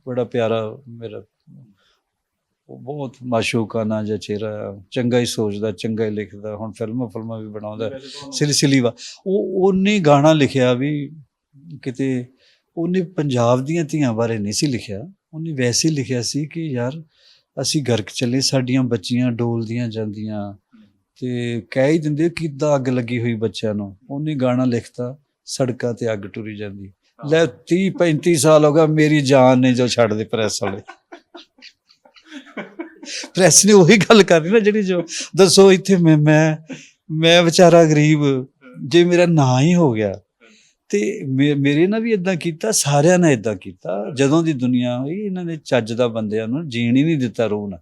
ਬੜਾ ਪਿਆਰਾ ਮੇਰਾ ਉਹ ਬਹੁਤ ਮਾਸ਼ੂਕਾਨਾ ਜਿਹਾ ਚਿਹਰਾ ਚੰਗਾ ਹੀ ਸੋਚਦਾ ਚੰਗਾ ਹੀ ਲਿਖਦਾ ਹੁਣ ਫਿਲਮਾਂ ਫਿਲਮਾਂ ਵੀ ਬਣਾਉਂਦਾ ਸਿਲਸਿਲੀ ਵਾ। ਉਹ ਉਹਨੇ ਗਾਣਾ ਲਿਖਿਆ ਵੀ ਕਿਤੇ ਉਹਨੇ ਪੰਜਾਬ ਦੀਆਂ ਧੀਆਂ ਬਾਰੇ ਨਹੀਂ ਸੀ ਲਿਖਿਆ। ਉਹਨੇ ਵੈਸੇ ਲਿਖਿਆ ਸੀ ਕਿ ਯਾਰ ਅਸੀਂ ਗਰਕ ਚੱਲੇ ਸਾਡੀਆਂ ਬੱਚੀਆਂ ਡੋਲਦੀਆਂ ਜਾਂਦੀਆਂ ਤੇ ਕਹਿ ਹੀ ਦਿੰਦੇ ਕਿੱਦਾਂ ਅੱਗ ਲੱਗੀ ਹੋਈ ਬੱਚਿਆਂ ਨੂੰ। ਉਹਨੇ ਗਾਣਾ ਲਿਖਤਾ ਸੜਕਾਂ ਤੇ ਅੱਗ ਟੁਰੀ ਜਾਂਦੀ। ਲੈ 30 35 ਸਾਲ ਹੋ ਗਿਆ ਮੇਰੀ ਜਾਨ ਨੇ ਜੋ ਛੱਡ ਦੇ ਪ੍ਰੈਸ ਵਾਲੇ। ਪ੍ਰੈਸ ਨੇ ਉਹੀ ਗੱਲ ਕਰਨੀ ਨਾ ਜਿਹੜੀ ਜੋ, ਦੱਸੋ ਇੱਥੇ ਮੈਂ ਮੈਂ ਮੈਂ ਵਿਚਾਰਾ ਗਰੀਬ, ਜੇ ਮੇਰਾ ਨਾਂ ਹੀ ਹੋ ਗਿਆ, ਤੇ ਮੇਰੇ ਨਾਲ ਵੀ ਇਦਾਂ ਕੀਤਾ, ਸਾਰਿਆਂ ਨੇ ਇਦਾਂ ਕੀਤਾ, ਜਦੋਂ ਦੀ ਦੁਨੀਆ ਹੋਈ, ਇਹਨਾਂ ਨੇ ਚੱਜ ਦਾ ਬੰਦਿਆਂ ਨੂੰ ਜੀਣ ਹੀ ਨਹੀਂ ਦਿੱਤਾ ਰੂਹ ਨਾਲ।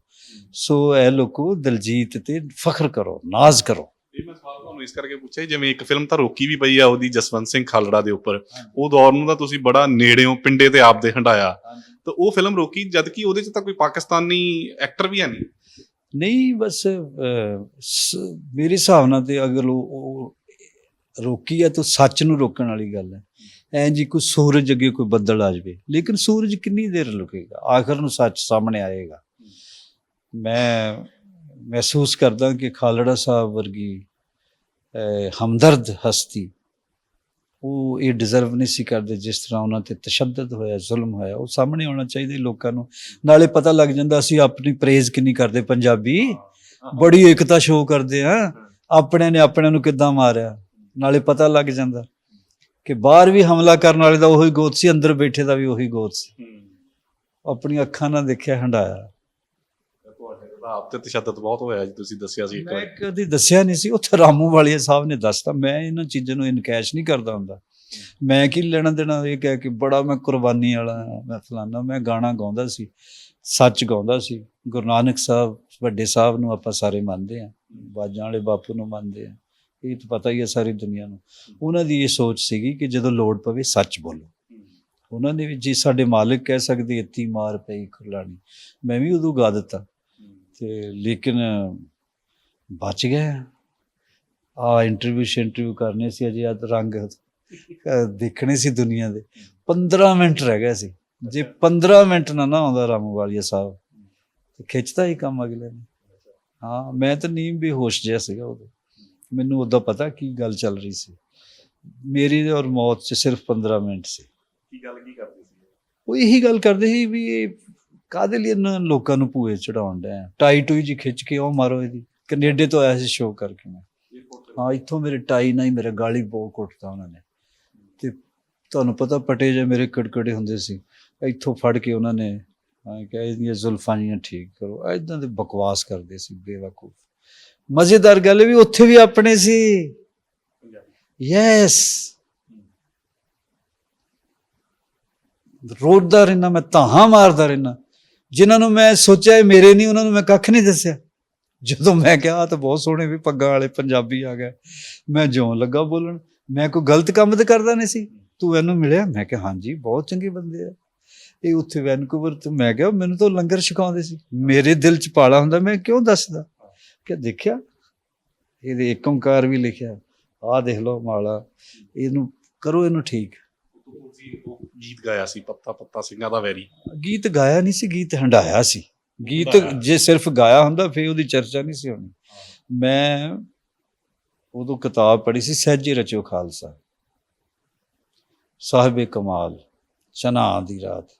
ਸੋ ਇਹ ਲੋਕੋ ਦਲਜੀਤ ਤੇ ਫਖਰ ਕਰੋ, ਨਾਜ਼ ਕਰੋ। ਇਹ ਮੈਂ ਸਵਾਲ ਤੁਹਾਨੂੰ ਇਸ ਕਰਕੇ ਪੁੱਛਿਆ, ਜਿਵੇਂ ਇੱਕ ਫਿਲਮ ਤਾਂ ਰੋਕੀ ਵੀ ਪਈ ਆ, ਉਹਦੀ ਜਸਵੰਤ ਸਿੰਘ ਖਾਲੜਾ ਦੇ ਉੱਪਰ। ਉਹ ਦੌਰ ਨੂੰ ਤਾਂ ਤੁਸੀਂ ਬੜਾ ਨੇੜਿਓਂ, ਪਿੰਡੇ ਤੇ ਆਪ ਦੇ ਹੰਡਾਇਆ ਤਾਂ ਉਹ ਫਿਲਮ ਰੋਕੀ ਜਦ ਕਿ ਉਹਦੇ ਚ ਤਾਂ ਕੋਈ ਪਾਕਿਸਤਾਨੀ ਐਕਟਰ ਵੀ ਹੈ ਨਹੀਂ। ਨਹੀਂ, ਬਸ ਮੇਰੇ ਹਿਸਾਬ ਨਾਲ ਤੇ ਅਗਰ ਉਹ ਰੋਕੀ ਹੈ ਤਾਂ ਸੱਚ ਨੂੰ ਰੋਕਣ ਵਾਲੀ ਗੱਲ ਹੈ। ਐਂ ਜੀ ਕੋਈ ਸੂਰਜ ਅੱਗੇ ਕੋਈ ਬੱਦਲ ਆ ਜਾਵੇ। ਲੇਕਿਨ ਸੂਰਜ ਕਿੰਨੀ ਦੇਰ ਲੁਕੇਗਾ? ਆਖਰ ਨੂੰ ਸੱਚ ਸਾਹਮਣੇ ਆਏਗਾ। ਮੈਂ ਮਹਿਸੂਸ ਕਰਦਾ ਕਿ ਖਾਲੜਾ ਸਾਹਿਬ ਵਰਗੀ ਹਮਦਰਦ ਹਸਤੀ ਉਹ ਇਹ ਡਿਜ਼ਰਵ ਨਹੀਂ ਸੀ ਕਰਦੇ ਜਿਸ ਤਰ੍ਹਾਂ ਉਹਨਾਂ ਤੇ ਤਸ਼ੱਦਦ ਹੋਇਆ ਜ਼ੁਲਮ ਹੋਇਆ ਉਹ ਸਾਹਮਣੇ ਆਉਣਾ ਚਾਹੀਦਾ ਲੋਕਾਂ ਨੂੰ। ਨਾਲੇ ਪਤਾ ਲੱਗ ਜਾਂਦਾ ਅਸੀਂ ਆਪਣੀ ਪ੍ਰੇਜ਼ ਕਿੰਨੀ ਕਰਦੇ ਪੰਜਾਬੀ। ਬੜੀ ਏਕਤਾ ਸ਼ੋਅ ਕਰਦੇ ਆ। ਆਪਣੇ ਨੇ ਆਪਣਿਆਂ ਨੂੰ ਕਿੱਦਾਂ ਮਾਰਿਆ? ਨਾਲੇ ਪਤਾ ਲੱਗ ਜਾਂਦਾ ਕਿ ਬਾਹਰ ਵੀ ਹਮਲਾ ਕਰਨ ਵਾਲੇ ਦਾ ਉਹੀ ਗੋਤ ਸੀ ਅੰਦਰ ਬੈਠੇ ਦਾ ਵੀ ਉਹੀ ਗੋਤ ਸੀ। ਆਪਣੀਆਂ ਅੱਖਾਂ ਨਾਲ ਦੇਖਿਆ ਹੰਡਾਇਆ। ਆਪ ਤੇ ਤਸ਼ੱਦਦ ਬਹੁਤ ਹੋਇਆ ਜੀ ਤੁਸੀਂ ਦੱਸਿਆ ਸੀ ਇੱਕ ਮੈਂ ਵਾਰ। ਕਦੀ ਦੱਸਿਆ ਨਹੀਂ ਸੀ ਉੱਥੇ ਰਾਮੂ ਵਾਲੀਆ ਸਾਹਿਬ ਨੇ ਦੱਸਤਾ ਮੈਂ ਇਹਨਾਂ ਚੀਜ਼ਾਂ ਨੂੰ ਇਨਕੈਸ਼ ਨਹੀਂ ਕਰਦਾ ਹੁੰਦਾ। ਮੈਂ ਕੀ ਲੈਣਾ ਦੇਣਾ ਇਹ ਕਹਿ ਕੇ ਬੜਾ ਮੈਂ ਕੁਰਬਾਨੀ ਵਾਲਾ ਹਾਂ, ਮੈਂ ਫਲਾਨਾ ਮੈਂ ਗਾਣਾ ਗਾਉਂਦਾ ਸੀ ਸੱਚ ਗਾਉਂਦਾ ਸੀ। ਗੁਰੂ ਨਾਨਕ ਸਾਹਿਬ ਵੱਡੇ ਸਾਹਿਬ ਨੂੰ ਆਪਾਂ ਸਾਰੇ ਮੰਨਦੇ ਆ ਬਾਜਾਂ ਵਾਲੇ ਬਾਪੂ ਨੂੰ ਮੰਨਦੇ ਆ ਇਹ ਤਾਂ ਪਤਾ ਹੀ ਹੈ ਸਾਰੀ ਦੁਨੀਆ ਨੂੰ। ਉਹਨਾਂ ਦੀ ਇਹ ਸੋਚ ਸੀਗੀ ਕਿ ਜਦੋਂ ਲੋੜ ਪਵੇ ਸੱਚ ਬੋਲੋ। ਉਹਨਾਂ ਨੇ ਵੀ ਜੀ ਸਾਡੇ ਮਾਲਕ ਕਹਿ ਸਕਦੇ ਇੱਤੀ ਮਾਰ ਪਈ ਖੁਰਲਾਣੀ ਮੈਂ ਵੀ ਉਦੋਂ ਗਾ ਦਿੱਤਾ। ਤੇ ਲੇਕਿਨ ਬਚ ਗਏ। ਆ ਇੰਟਰਵਿਊ ਇੰਟਰਵਿਊ ਕਰਨੇ ਸੀ ਅਜੇ ਆ ਰੰਗ ਦੇਖਣੇ ਸੀ ਦੁਨੀਆ ਦੇ। 15 ਮਿੰਟ ਰਹਿ ਗਏ ਸੀ। ਜੇ 15 ਮਿੰਟ ਨਾ ਨਾ ਆਉਂਦਾ ਰਾਮੂ ਵਾਲੀਆ ਸਾਹਿਬ ਤੇ ਖਿੱਚਦਾ ਹੀ ਕੰਮ ਅਗਲੇ ਨੇ। ਹਾਂ ਮੈਂ ਤਾਂ ਨੀਂਦ ਬੇਹੋਸ਼ ਜਿਹਾ ਸੀਗਾ ਉਦੋਂ। ਮੈਨੂੰ ਉਦੋਂ ਪਤਾ ਕੀ ਗੱਲ ਚੱਲ ਰਹੀ ਸੀ। ਮੇਰੀ ਔਰ ਮੌਤ 'ਚ ਸਿਰਫ 15 ਮਿੰਟ ਸੀ। ਕੀ ਗੱਲ ਕੀ ਕਰਦੇ ਸੀ? ਉਹ ਇਹੀ ਗੱਲ ਕਰਦੇ ਸੀ ਵੀ ਇਹ ਕਾਦੇ ਲਈ ਇਹਨਾਂ ਲੋਕਾਂ ਨੂੰ ਭੂਏ ਚੜਾਉਣ ਡਿਆ ਟਾਈ ਟੂਈ ਜੀ ਖਿੱਚ ਕੇ ਉਹ ਮਾਰੋ ਇਹਦੀ। ਕੈਨੇਡਾ ਤੋਂ ਆਇਆ ਸੀ ਸ਼ੋਅ ਕਰਕੇ ਮੈਂ। ਹਾਂ, ਇੱਥੋਂ ਮੇਰੇ ਟਾਈ ਨਾਲ ਹੀ ਮੇਰਾ ਗਾਲੀ ਬਹੁਤ ਕੁੱਟਦਾ ਉਹਨਾਂ ਨੇ। ਤੇ ਤੁਹਾਨੂੰ ਪਤਾ ਪਟੇ ਜੇ ਮੇਰੇ ਕੜਕੜੇ ਹੁੰਦੇ ਸੀ। ਇੱਥੋਂ ਫੜ ਕੇ ਉਹਨਾਂ ਨੇ, ਹਾਂ ਕਿ ਇਹਦੀਆਂ ਜ਼ੁਲਫਾਂ ਜੀਆਂ ਠੀਕ ਕਰੋ। ਐਦਾਂ ਦੇ ਬਕਵਾਸ ਕਰਦੇ ਸੀ, ਬੇਵਕੂਫ। ਮਜ਼ੇਦਾਰ ਗੱਲ ਇਹ ਵੀ ਉੱਥੇ ਵੀ ਆਪਣੇ ਸੀ। ਯੈਸ ਰੋਡਦਾ ਰਹਿਣਾ ਮੈਂ ਤਾਹਾਂ ਮਾਰਦਾ ਰਹਿਣਾ ਜਿਨ੍ਹਾਂ ਨੂੰ ਮੈਂ ਸੋਚਿਆ ਇਹ ਮੇਰੇ ਨਹੀਂ, ਉਹਨਾਂ ਨੂੰ ਮੈਂ ਕੱਖ ਨਹੀਂ ਦੱਸਿਆ। ਜਦੋਂ ਮੈਂ ਕਿਹਾ, ਆਹ ਤਾਂ ਬਹੁਤ ਸੋਹਣੇ ਵੀ ਪੱਗਾਂ ਵਾਲੇ ਪੰਜਾਬੀ ਆ ਗਏ। ਮੈਂ ਜਿਉਂ ਲੱਗਾ ਬੋਲਣ, ਮੈਂ ਕੋਈ ਗਲਤ ਕੰਮ ਤਾਂ ਕਰਦਾ ਨਹੀਂ ਸੀ। ਤੂੰ ਇਹਨੂੰ ਮਿਲਿਆ? ਮੈਂ ਕਿਹਾ, ਹਾਂਜੀ, ਬਹੁਤ ਚੰਗੇ ਬੰਦੇ ਆ। ਇਹ ਉੱਥੇ ਵੈਨਕੂਵਰ ਤੋਂ ਮੈਂ ਕਿਹਾ, ਮੈਨੂੰ ਤਾਂ ਲੰਗਰ ਛਕਾਉਂਦੇ ਸੀ। ਮੇਰੇ ਦਿਲ 'ਚ ਪਾਲਾ ਹੁੰਦਾ, ਮੈਂ ਕਿਉਂ ਦੱਸਦਾ? ਕਿ ਦੇਖਿਆ, ਇਹਦੇ ਏਕ ਓੰਕਾਰ ਵੀ ਲਿਖਿਆ। ਆਹ ਦੇਖ ਲਓ ਮਾਲਾ, ਇਹਨੂੰ ਕਰੋ, ਇਹਨੂੰ ਠੀਕ। ਤੁਸੀਂ ਉਹ ਗੀਤ ਗਾਇਆ ਸੀ ਪੱਤਾ ਪੱਤਾ ਸਿੰਘਾਂ ਦਾ ਵੈਰੀ। ਗੀਤ ਗਾਇਆ ਨਹੀਂ ਸੀ ਗੀਤ ਹੰਡਾਇਆ ਸੀ। ਗੀਤ। ਜੇ ਸਿਰਫ ਗਾਇਆ ਹੁੰਦਾ ਫੇਰ ਉਹਦੀ ਚਰਚਾ ਨਹੀਂ ਸੀ ਹੋਣੀ। ਮੈਂ ਉਦੋਂ ਕਿਤਾਬ ਪੜ੍ਹੀ ਸੀ ਸਹਿਜੇ ਰਚਿਓ ਖਾਲਸਾ। ਸਾਹਿਬੇ ਕਮਾਲ ਚਨਾ ਦੀ ਰਾਤ।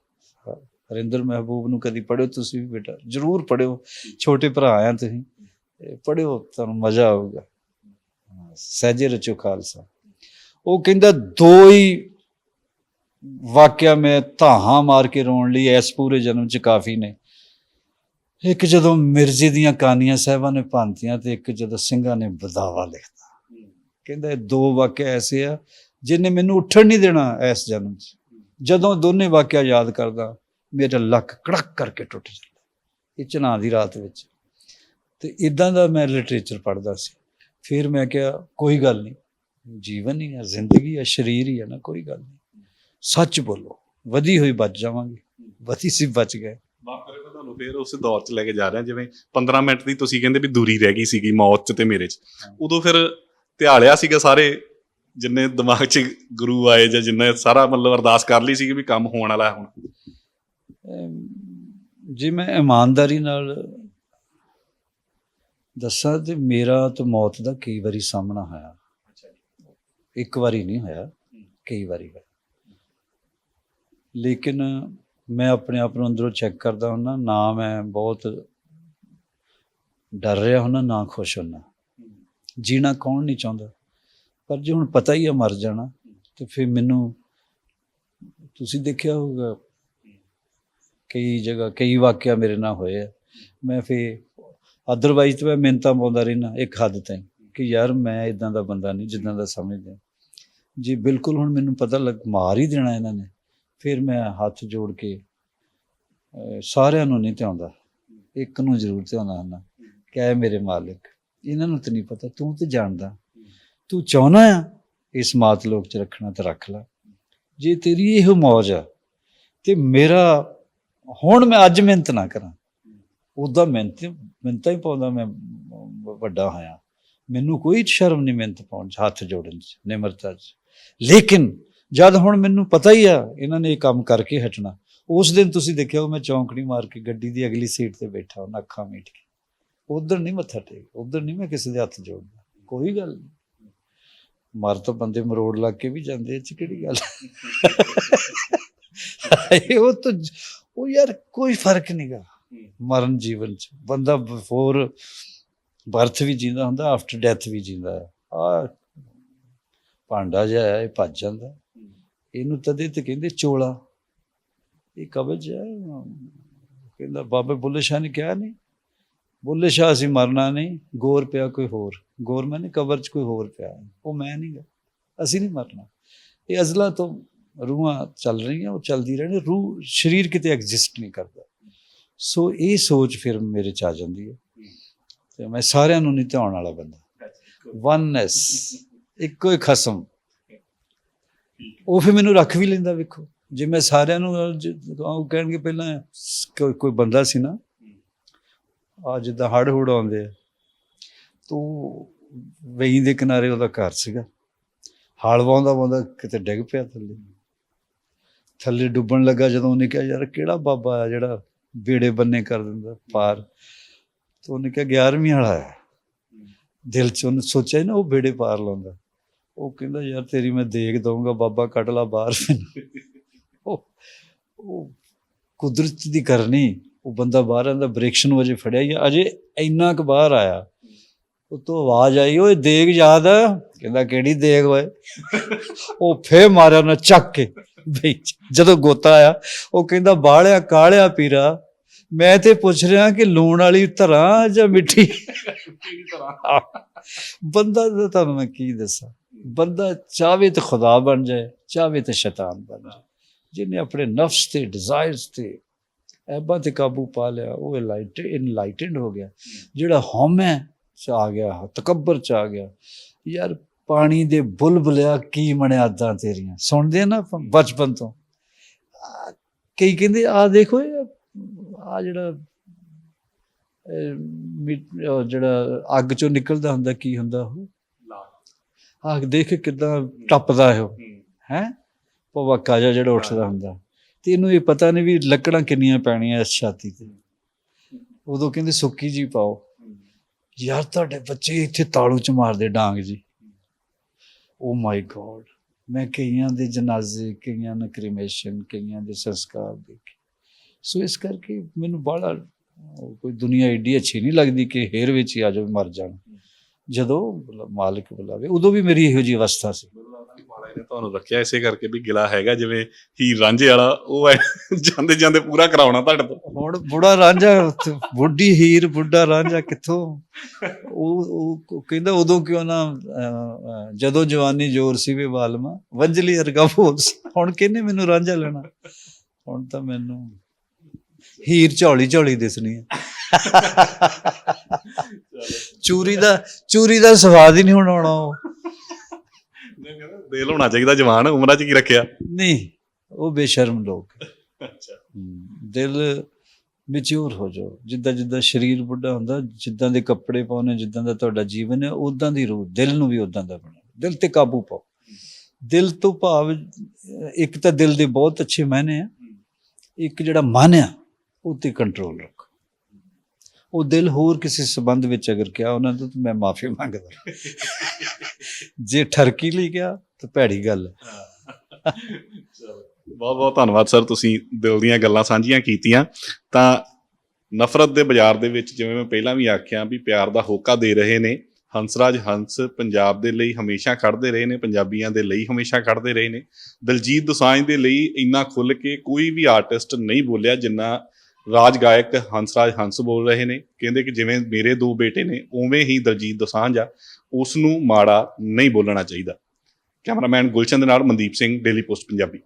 ਹਰਿੰਦਰ ਮਹਿਬੂਬ ਨੂੰ ਕਦੀ ਪੜ੍ਹਿਓ ਤੁਸੀਂ ਵੀ ਬੇਟਾ? ਜਰੂਰ ਪੜ੍ਹਿਓ। ਛੋਟੇ ਭਰਾ ਆ ਤੁਸੀਂ। ਇਹ ਪੜ੍ਹਿਓ ਤੁਹਾਨੂੰ ਮਜ਼ਾ ਆਊਗਾ। ਸਹਿਜੇ ਰਚਿਓ ਖਾਲਸਾ। ਉਹ ਕਹਿੰਦਾ ਦੋ ਹੀ ਵਾਕਿਆ ਮੈਂ ਧਾਹਾਂ ਮਾਰ ਕੇ ਰੋਣ ਲਈ ਇਸ ਪੂਰੇ ਜਨਮ ਚ ਕਾਫੀ ਨੇ। ਇੱਕ ਜਦੋਂ ਮਿਰਜ਼ੇ ਦੀਆਂ ਕਾਨੀਆਂ ਸਾਹਿਬਾਂ ਨੇ ਭਾਂਤੀਆਂ ਤੇ ਇੱਕ ਜਦੋਂ ਸਿੰਘਾਂ ਨੇ ਬਦਾਵਾ ਲਿਖਤਾ। ਕਹਿੰਦਾ ਇਹ ਦੋ ਵਾਕਿਆ ਐਸੇ ਆ ਜਿਨੇ ਮੈਨੂੰ ਉੱਠਣ ਨਹੀਂ ਦੇਣਾ ਇਸ ਜਨਮ ਚ। ਜਦੋਂ ਦੋਨੇ ਵਾਕਿਆ ਯਾਦ ਕਰਦਾ, ਮੇਰਾ ਲੱਕ ਕੜਕ ਕਰਕੇ ਟੁੱਟ ਜਾਂਦਾ ਇਹ ਚਨਾ ਦੀ ਰਾਤ ਵਿੱਚ। ਤੇ ਇਦਾਂ ਦਾ ਮੈਂ ਲਿਟਰੇਚਰ ਪੜ੍ਹਦਾ ਸੀ। ਫਿਰ ਮੈਂ ਕਿਹਾ, ਕੋਈ ਗੱਲ ਨਹੀਂ, ਜੀਵਨ ਹੀ ਆ, ਜ਼ਿੰਦਗੀ ਆ, ਸਰੀਰ ਹੀ ਹੈ ਨਾ, ਕੋਈ ਗੱਲ ਨਹੀਂ। ਸੱਚ ਬੋਲੋ ਵਧੀ ਹੋਈ ਬਚ ਜਾਵਾਂਗੇ। ਵਧੀ ਸੀ ਬਚ ਗਏ। ਬਾਪਰੇ ਮੈਂ ਤੁਹਾਨੂੰ ਫੇਰ ਉਸੇ ਦੌਰ 'ਚ ਲੈ ਕੇ ਜਾ ਰਿਹਾ ਜਿਵੇਂ 15 ਮਿੰਟ ਦੀ ਤੁਸੀਂ ਕਹਿੰਦੇ ਵੀ ਦੂਰੀ ਰਹਿ ਗਈ ਸੀਗੀ ਮੌਤ 'ਚ ਤੇ ਮੇਰੇ 'ਚ। ਉਦੋਂ ਫਿਰ ਧਿਆਲਿਆ ਸੀਗਾ ਸਾਰੇ ਜਿੰਨੇ ਦਿਮਾਗ 'ਚ ਗੁਰੂ ਆਏ ਜਾਂ ਜਿੰਨੇ ਸਾਰਾ ਮਤਲਬ ਅਰਦਾਸ ਕਰ ਲਈ ਸੀਗੀ ਵੀ ਕੰਮ ਹੋਣ ਵਾਲਾ ਹੈ ਹੁਣ। ਜੇ ਮੈਂ ਇਮਾਨਦਾਰੀ ਨਾਲ ਦੱਸਾਂ ਤੇ ਮੇਰਾ ਤਾਂ ਮੌਤ ਦਾ ਕਈ ਵਾਰੀ ਸਾਹਮਣਾ ਹੋਇਆ। ਇੱਕ ਵਾਰੀ ਨਹੀਂ ਹੋਇਆ ਕਈ ਵਾਰੀ ਹੋਇਆ। ਲੇਕਿਨ ਮੈਂ ਆਪਣੇ ਆਪ ਨੂੰ ਅੰਦਰੋਂ ਚੈੱਕ ਕਰਦਾ ਹੁੰਦਾ, ਨਾ ਮੈਂ ਬਹੁਤ ਡਰ ਰਿਹਾ ਹੁੰਦਾ, ਨਾ ਖੁਸ਼ ਹੁੰਦਾ। ਜੀਣਾ ਕੌਣ ਨਹੀਂ ਚਾਹੁੰਦਾ? ਪਰ ਜੇ ਹੁਣ ਪਤਾ ਹੀ ਆ ਮਰ ਜਾਣਾ, ਤੇ ਫਿਰ ਮੈਨੂੰ ਤੁਸੀਂ ਦੇਖਿਆ ਹੋਊਗਾ, ਕਈ ਜਗ੍ਹਾ, ਕਈ ਵਾਕਿਆ ਮੇਰੇ ਨਾਲ ਹੋਏ ਆ। ਮੈਂ ਫਿਰ ਅਦਰਵਾਈਜ਼ ਤਾਂ ਮੈਂ ਮਿਹਨਤਾਂ ਪਾਉਂਦਾ ਰਹਿਣਾ ਇੱਕ ਹੱਦ ਤਾਈਂ, ਕਿ ਯਾਰ ਮੈਂ ਇਦਾਂ ਦਾ ਬੰਦਾ ਨਹੀਂ ਜਿੱਦਾਂ ਦਾ ਸਮਝਦੇ। ਜੀ ਬਿਲਕੁਲ ਹੁਣ ਮੈਨੂੰ ਪਤਾ ਲੱਗ, ਮਾਰ ਹੀ ਦੇਣਾ ਇਹਨਾਂ ਨੇ। ਫਿਰ ਮੈਂ ਹੱਥ ਜੋੜ ਕੇ ਸਾਰਿਆਂ ਨੂੰ ਨਹੀਂ ਧਿਆਉਂਦਾ। ਇੱਕ ਨੂੰ ਜ਼ਰੂਰ ਧਿਆਉਣਾ ਹੁੰਦਾ। ਕਿ ਐ ਮੇਰੇ ਮਾਲਕ, ਇਹਨਾਂ ਨੂੰ ਤਾਂ ਨਹੀਂ ਪਤਾ, ਤੂੰ ਤੇ ਜਾਣਦਾ। ਤੂੰ ਚਾਹਨਾ ਆ, ਇਸ ਮਾਤ ਲੋਕ ਚ ਰੱਖਣਾ ਤਾਂ ਰੱਖ ਲੈ। ਜੇ ਤੇਰੀ ਇਹ ਮੌਜ ਆ, ਤੇ ਮੇਰਾ, ਹੁਣ ਮੈਂ ਅੱਜ ਮਿਹਨਤ ਨਾ ਕਰਾਂ। ਉਦਾਂ ਮਿਹਨਤ, ਮਿਹਨਤਾਂ ਹੀ ਪਾਉਂਦਾ ਮੈਂ ਵੱਡਾ ਹੋਇਆ। ਮੈਨੂੰ ਕੋਈ ਸ਼ਰਮ ਨਹੀਂ ਮਿਹਨਤ ਪਾਉਣ 'ਚ, ਹੱਥ ਜੋੜਨ 'ਚ, ਨਿਮਰਤਾ 'ਚ। ਲੇਕਿਨ ਜਦ ਹੁਣ ਮੈਨੂੰ ਪਤਾ ਹੀ ਆ, ਇਹਨਾਂ ਨੇ ਇਹ ਕੰਮ ਕਰਕੇ ਹਟਣਾ। ਉਸ ਦਿਨ ਤੁਸੀਂ ਦੇਖਿਆ ਉਹ ਮੈਂ ਚੌਂਕੜੀ ਮਾਰ ਕੇ ਗੱਡੀ ਦੀ ਅਗਲੀ ਸੀਟ ਤੇ ਬੈਠਾ ਉਹਨਾਂ ਅੱਖਾਂ ਮੀਟ ਕੇ। ਉਧਰ ਨਹੀਂ ਮੱਥਾ ਟੇਕ, ਉਧਰ ਨਹੀਂ ਮੈਂ ਕਿਸੇ ਦੇ ਹੱਥ ਜੋੜਦਾ ਕੋਈ ਗੱਲ ਨਹੀਂ ਮਰ ਤਾਂ ਬੰਦੇ ਮਰੋੜ ਲੱਗ ਕੇ ਵੀ ਜਾਂਦੇ, ਇਹ ਚ ਕਿਹੜੀ ਗੱਲ? ਇਹ ਉਹ ਤਾਂ ਉਹ ਯਾਰ ਕੋਈ ਫ਼ਰਕ ਨਹੀਂਗਾ ਮਰਨ ਜੀਵਨ ਚ। ਬੰਦਾ ਬਿਫੋਰ ਬਰਥ ਵੀ ਜਿੰਦਾ ਹੁੰਦਾ ਆਫਟਰ ਡੈਥ ਵੀ ਜਿੰਦਾ। ਆ ਭਾਂਡਾ ਜਿਹਾ ਹੈ, ਇਹ ਭੱਜ ਜਾਂਦਾ। ਇਹਨੂੰ ਤਦੇ ਤੇ ਕਹਿੰਦੇ ਚੋਲਾ। ਇਹ ਕਬਜ਼ ਹੈ। ਕਹਿੰਦਾ ਬਾਬੇ ਬੁੱਲੇ ਸ਼ਾਹ ਨੇ ਕਿਹਾ ਨਹੀਂ। ਬੁੱਲੇ ਸ਼ਾਹ ਅਸੀਂ ਮਰਨਾ ਨਹੀਂ। ਗੌਰ ਪਿਆ ਕੋਈ ਹੋਰ। ਗੌਰ ਮੈਂ ਕਬਰ ਚ ਕੋਈ ਹੋਰ ਪਿਆ। ਉਹ ਮੈਂ ਨਹੀਂ ਗਾ। ਅਸੀਂ ਨਹੀਂ ਮਰਨਾ। ਇਹ ਅਜ਼ਲਾ ਤੋਂ ਰੂਹਾਂ ਚੱਲ ਰਹੀਆਂ ਉਹ ਚੱਲਦੀ ਰਹਿਣੀ। ਰੂਹ ਸਰੀਰ ਕਿਤੇ ਐਗਜ਼ਿਸਟ ਨਹੀਂ ਕਰਦਾ। ਸੋ ਇਹ ਸੋਚ ਫਿਰ ਮੇਰੇ ਚ ਆ ਜਾਂਦੀ ਹੈ। ਤੇ ਮੈਂ ਸਾਰਿਆਂ ਨੂੰ ਨਹੀਂ ਧਿਆਉਣ ਵਾਲਾ ਬੰਦਾ। ਵਨਨੈਸ ਇੱਕੋ ਹੀ ਖਸਮ। ਉਹ ਫਿਰ ਮੈਨੂੰ ਰੱਖ ਵੀ ਲੈਂਦਾ ਵੇਖੋ। ਜੇ ਮੈਂ ਸਾਰਿਆਂ ਨੂੰ, ਉਹ ਕਹਿਣਗੇ ਪਹਿਲਾਂ ਕੋਈ ਕੋਈ ਬੰਦਾ ਸੀ ਨਾ ਆ ਜਿੱਦਾਂ ਹੜ ਹੁੜ ਆਉਂਦੇ ਆ, ਤੂੰ ਵੇਈ ਦੇ ਕਿਨਾਰੇ ਉਹਦਾ ਘਰ ਸੀਗਾ। ਹਾਲ ਵਾਉਂਦਾ ਵਾਉਂਦਾ ਕਿਤੇ ਡਿੱਗ ਪਿਆ ਥੱਲੇ। ਥੱਲੇ ਡੁੱਬਣ ਲੱਗਾ ਜਦੋਂ ਉਹਨੇ ਕਿਹਾ, ਯਾਰ ਕਿਹੜਾ ਬਾਬਾ ਆ ਜਿਹੜਾ ਬੇੜੇ ਬੰਨੇ ਕਰ ਦਿੰਦਾ, ਪਾਰ? ਤੇ ਉਹਨੇ ਕਿਹਾ 11ਵੀਂ ਵਾਲਾ ਹੈ ਦਿਲ ਚ ਉਹਨੇ ਸੋਚਿਆ ਹੀ ਨਾ, ਉਹ ਬੇੜੇ ਪਾਰ ਲਾਉਂਦਾ। ਉਹ ਕਹਿੰਦਾ ਯਾਰ ਤੇਰੀ ਮੈਂ ਦੇਖ ਦਊਂਗਾ ਬਾਬਾ ਕੱਢ ਲਾ ਬਾਹਰ ਉਹ ਉਹ ਕੁਦਰਤ ਦੀ ਕਰਨੀ ਉਹ ਬੰਦਾ ਬਾਹਰ ਆਂਦਾ ਬ੍ਰੇਕਸ਼ ਨੂੰ ਅਜੇ ਫੜਿਆ ਹੀ ਆ, ਅਜੇ ਇੰਨਾ ਕੁ ਬਾਹਰ ਆਇਆ। ਉਤੋਂ ਆਵਾਜ਼ ਆਈ ਓਏ ਦੇਗ ਯਾਦ ਕਹਿੰਦਾ ਕਿਹੜੀ ਦੇਗ ਓਏ? ਉਹ ਫੇਰ ਮਾਰਿਆ ਉਹਨੇ ਚੱਕ ਕੇ ਬਈ ਜਦੋਂ ਗੋਤਾ ਆਇਆ ਉਹ ਕਹਿੰਦਾ ਬਾਹਲਿਆ ਕਾਲਿਆ ਪੀਰਾ? ਮੈਂ ਤੇ ਪੁੱਛ ਰਿਹਾ ਕਿ ਲੂਣ ਵਾਲੀ ਧਰਾਂ ਜਾਂ ਮਿੱਠੀ? ਬੰਦਾ ਤੁਹਾਨੂੰ ਮੈਂ ਕੀ ਦੱਸਾਂ? ਬੰਦਾ ਚਾਹਵੇ ਤਾਂ ਖੁਦਾ ਬਣ ਜਾਏ, ਚਾਹਵੇ ਤਾਂ ਸ਼ੈਤਾਨ ਬਣ ਜਾਏ। ਜਿਹਨੇ ਆਪਣੇ ਨਫਸ ਤੇ ਡਿਜ਼ਾਇਰਸ ਤੇ ਐਬਾਂ ਤੇ ਕਾਬੂ ਪਾ ਲਿਆ, ਉਹ ਇਨਲਾਈਟ ਇਨਲਾਈਟਡ ਹੋ ਗਿਆ। ਜਿਹੜਾ ਹਉਮੈ ਚ ਆ ਗਿਆ, ਤਕੱਬਰ ਚ ਆ ਗਿਆ। ਯਾਰ ਪਾਣੀ ਦੇ ਬੁਲਬੁਲਿਆ ਕੀ ਮਣਿਆਦਾਂ ਤੇਰੀਆਂ? ਸੁਣਦੇ ਆ ਨਾ ਆਪਾਂ ਬਚਪਨ ਤੋਂ। ਕਈ ਕਹਿੰਦੇ, ਆ ਦੇਖੋ ਆ ਜਿਹੜਾ ਜਿਹੜਾ ਅੱਗ ਚੋਂ ਨਿਕਲਦਾ ਹੁੰਦਾ, ਕੀ ਹੁੰਦਾ ਉਹ? ਆਹ ਦੇਖ ਕਿਦਾਂ ਟੱਪਦਾ ਹੈ। ਹੈ? ਭਵਕਾ ਜਿਹਾ ਜਿਹੜਾ ਉੱਠਦਾ ਹੁੰਦਾ। ਤੇ ਇਹਨੂੰ ਇਹ ਪਤਾ ਨਹੀਂ ਵੀ ਲੱਕੜਾਂ ਕਿੰਨੀਆਂ ਪੈਣੀਆਂ ਇਸ ਛਾਤੀ ਤੇ। ਉਦੋਂ ਕਹਿੰਦੇ ਸੁੱਕੀ ਜੀ ਪਾਓ। ਯਾਰ ਤੁਹਾਡੇ ਬੱਚੇ ਇੱਥੇ ਤਾਲੂ ਚ ਮਾਰਦੇ ਡਾਂਗ ਜੀ। ਓ ਮਾਈ ਗੋਡ ਮੈਂ ਕਈਆਂ ਦੇ ਜਨਾਜ਼ੇ ਕਈਆਂ ਦਾ ਕ੍ਰਿਮੇਸ਼ਨ ਕਈਆਂ ਦੇ ਸੰਸਕਾਰ ਦੇਖੇ। ਸੋ ਇਸ ਕਰਕੇ ਮੈਨੂੰ ਬੜਾ ਕੋਈ ਦੁਨੀਆ ਏਡੀ ਅੱਛੀ ਨਹੀਂ ਲੱਗਦੀ ਕਿ ਹੇਰ ਵਿੱਚ ਹੀ ਆ ਜਾਓ ਮਰ ਜਾਣ। ਜਦੋਂ ਮਾਲਕ ਬੁਲਾਵੇ ਉਦੋਂ ਵੀ ਮੇਰੀ ਇਹੋ ਜੀ ਅਵਸਥਾ ਸੀ। ਨੇ ਤੁਹਾਨੂੰ ਰੱਖਿਆ ਇਸੇ ਕਰਕੇ ਵੀ ਗਿਲਾ ਹੈਗਾ ਜਿਵੇਂ ਹੀਰ ਰਾਂਝੇ ਵਾਲਾ ਉਹ ਐ ਜਾਂਦੇ ਜਾਂਦੇ ਪੂਰਾ ਕਰਾਉਣਾ ਤੁਹਾਡੇ ਤੋਂ। ਹੁਣ ਬੁੜਾ ਰਾਂਝਾ ਬੁੱਢੀ ਹੀਰ ਬੁੱਢਾ ਰਾਂਝਾ ਕਿੱਥੋਂ? ਉਹ ਕਹਿੰਦਾ ਉਦੋਂ ਕਿਉਂ ਨਾ ਜਦੋਂ ਜਵਾਨੀ ਜ਼ੋਰ ਸੀ ਵੇ ਵਾਲਮਾ ਵੰਜਲੀ ਅਰਗਾ ਬੋਲ। ਹੁਣ ਕਿਹਨੇ ਮੈਨੂੰ ਰਾਂਝਾ ਲੈਣਾ? ਹੁਣ ਤਾਂ ਮੈਨੂੰ ਹੀਰ ਝੌਲੀ ਝੌਲੀ ਦਿਸਣੀ ਹੈ ਚੂਰੀ ਦਾ ਚੂਰੀ ਦਾ ਸਵਾਦ ਹੀ ਨਹੀਂ ਹੁਣ ਆਉਣਾ ਉਹ। ਦਿਲ ਹੋਣਾ ਚਾਹੀਦਾ ਜਵਾਨ ਉਮਰਾਂ 'ਚ ਕੀ ਰੱਖਿਆ? ਨਹੀਂ ਉਹ ਬੇਸ਼ਰਮ ਲੋਕ। ਅੱਛਾ। ਦਿਲ ਮੈਚੁਰ ਹੋ ਜਾਓ। ਜਿੱਦਾਂ ਜਿੱਦਾਂ ਸਰੀਰ ਬੁੱਢਾ ਹੁੰਦਾ ਜਿੱਦਾਂ ਦੇ ਕੱਪੜੇ ਪਾਉਣੇ ਜਿੱਦਾਂ ਦਾ ਤੁਹਾਡਾ ਜੀਵਨ ਹੈ ਉਦਾਂ ਦੀ ਰੂਹ ਦਿਲ ਨੂੰ ਵੀ ਉਦਾਂ ਦਾ ਬਣਾਓ। ਦਿਲ ਤੇ ਕਾਬੂ ਪਾਓ। ਦਿਲ ਤੋਂ ਭਾਵ ਇੱਕ ਤਾਂ ਦਿਲ ਦੇ ਬਹੁਤ ਅੱਛੇ ਮਾਇਨੇ ਆ। ਇੱਕ ਜਿਹੜਾ ਮਨ ਆ ਉਹ ਤੇ ਕੰਟਰੋਲ ਰੱਖੋ। ਉਹ ਦਿਲ ਹੋਰ ਕਿਸੇ ਸਬੰਧ ਵਿੱਚ ਅਗਰ ਕਿਹਾ ਉਹਨਾਂ ਤੋਂ ਤਾਂ ਮੈਂ ਮਾਫੀ ਮੰਗਦਾ। ਜੇ ਠਰਕੀ ਲਈ ਗਿਆ ਤਾਂ ਭੈੜੀ ਗੱਲ ਹੈ। ਬਹੁਤ ਬਹੁਤ ਧੰਨਵਾਦ ਸਰ, ਤੁਸੀਂ ਦਿਲ ਦੀਆਂ ਗੱਲਾਂ ਸਾਂਝੀਆਂ ਕੀਤੀਆਂ। ਤਾਂ ਨਫ਼ਰਤ ਦੇ ਬਾਜ਼ਾਰ ਦੇ ਵਿੱਚ ਜਿਵੇਂ ਮੈਂ ਪਹਿਲਾਂ ਵੀ ਆਖਿਆ ਵੀ ਪਿਆਰ ਦਾ ਹੋਕਾ ਦੇ ਰਹੇ ਨੇ, ਹੰਸਰਾਜ ਹੰਸ ਪੰਜਾਬ ਦੇ ਲਈ ਹਮੇਸ਼ਾ ਖੜਦੇ ਰਹੇ ਨੇ, ਪੰਜਾਬੀਆਂ ਦੇ ਲਈ ਹਮੇਸ਼ਾ ਖੜਦੇ ਰਹੇ ਨੇ। ਦਲਜੀਤ ਦੋਸਾਂਝ ਦੇ ਲਈ ਇੰਨਾ ਖੁੱਲ ਕੇ ਕੋਈ ਵੀ ਆਰਟਿਸਟ ਨਹੀਂ ਬੋਲਿਆ ਜਿੰਨਾ ਰਾਜ ਗਾਇਕ ਹੰਸਰਾਜ ਹੰਸ ਬੋਲ ਰਹੇ ਨੇ। ਕਹਿੰਦੇ ਕਿ ਜਿਵੇਂ ਮੇਰੇ ਦੋ ਬੇਟੇ ਨੇ, ਉਵੇਂ ਹੀ ਦਲਜੀਤ ਦੋਸਾਂਝ ਆ ਉਸ ਨੂੰ ਮਾੜਾ ਨਹੀਂ ਬੋਲਣਾ ਚਾਹੀਦਾ। ਕੈਮਰਾਮੈਨ ਗੁਲਸ਼ਨ ਦੇ ਨਾਲ ਮਨਦੀਪ ਸਿੰਘ, ਡੇਲੀ ਪੋਸਟ ਪੰਜਾਬੀ।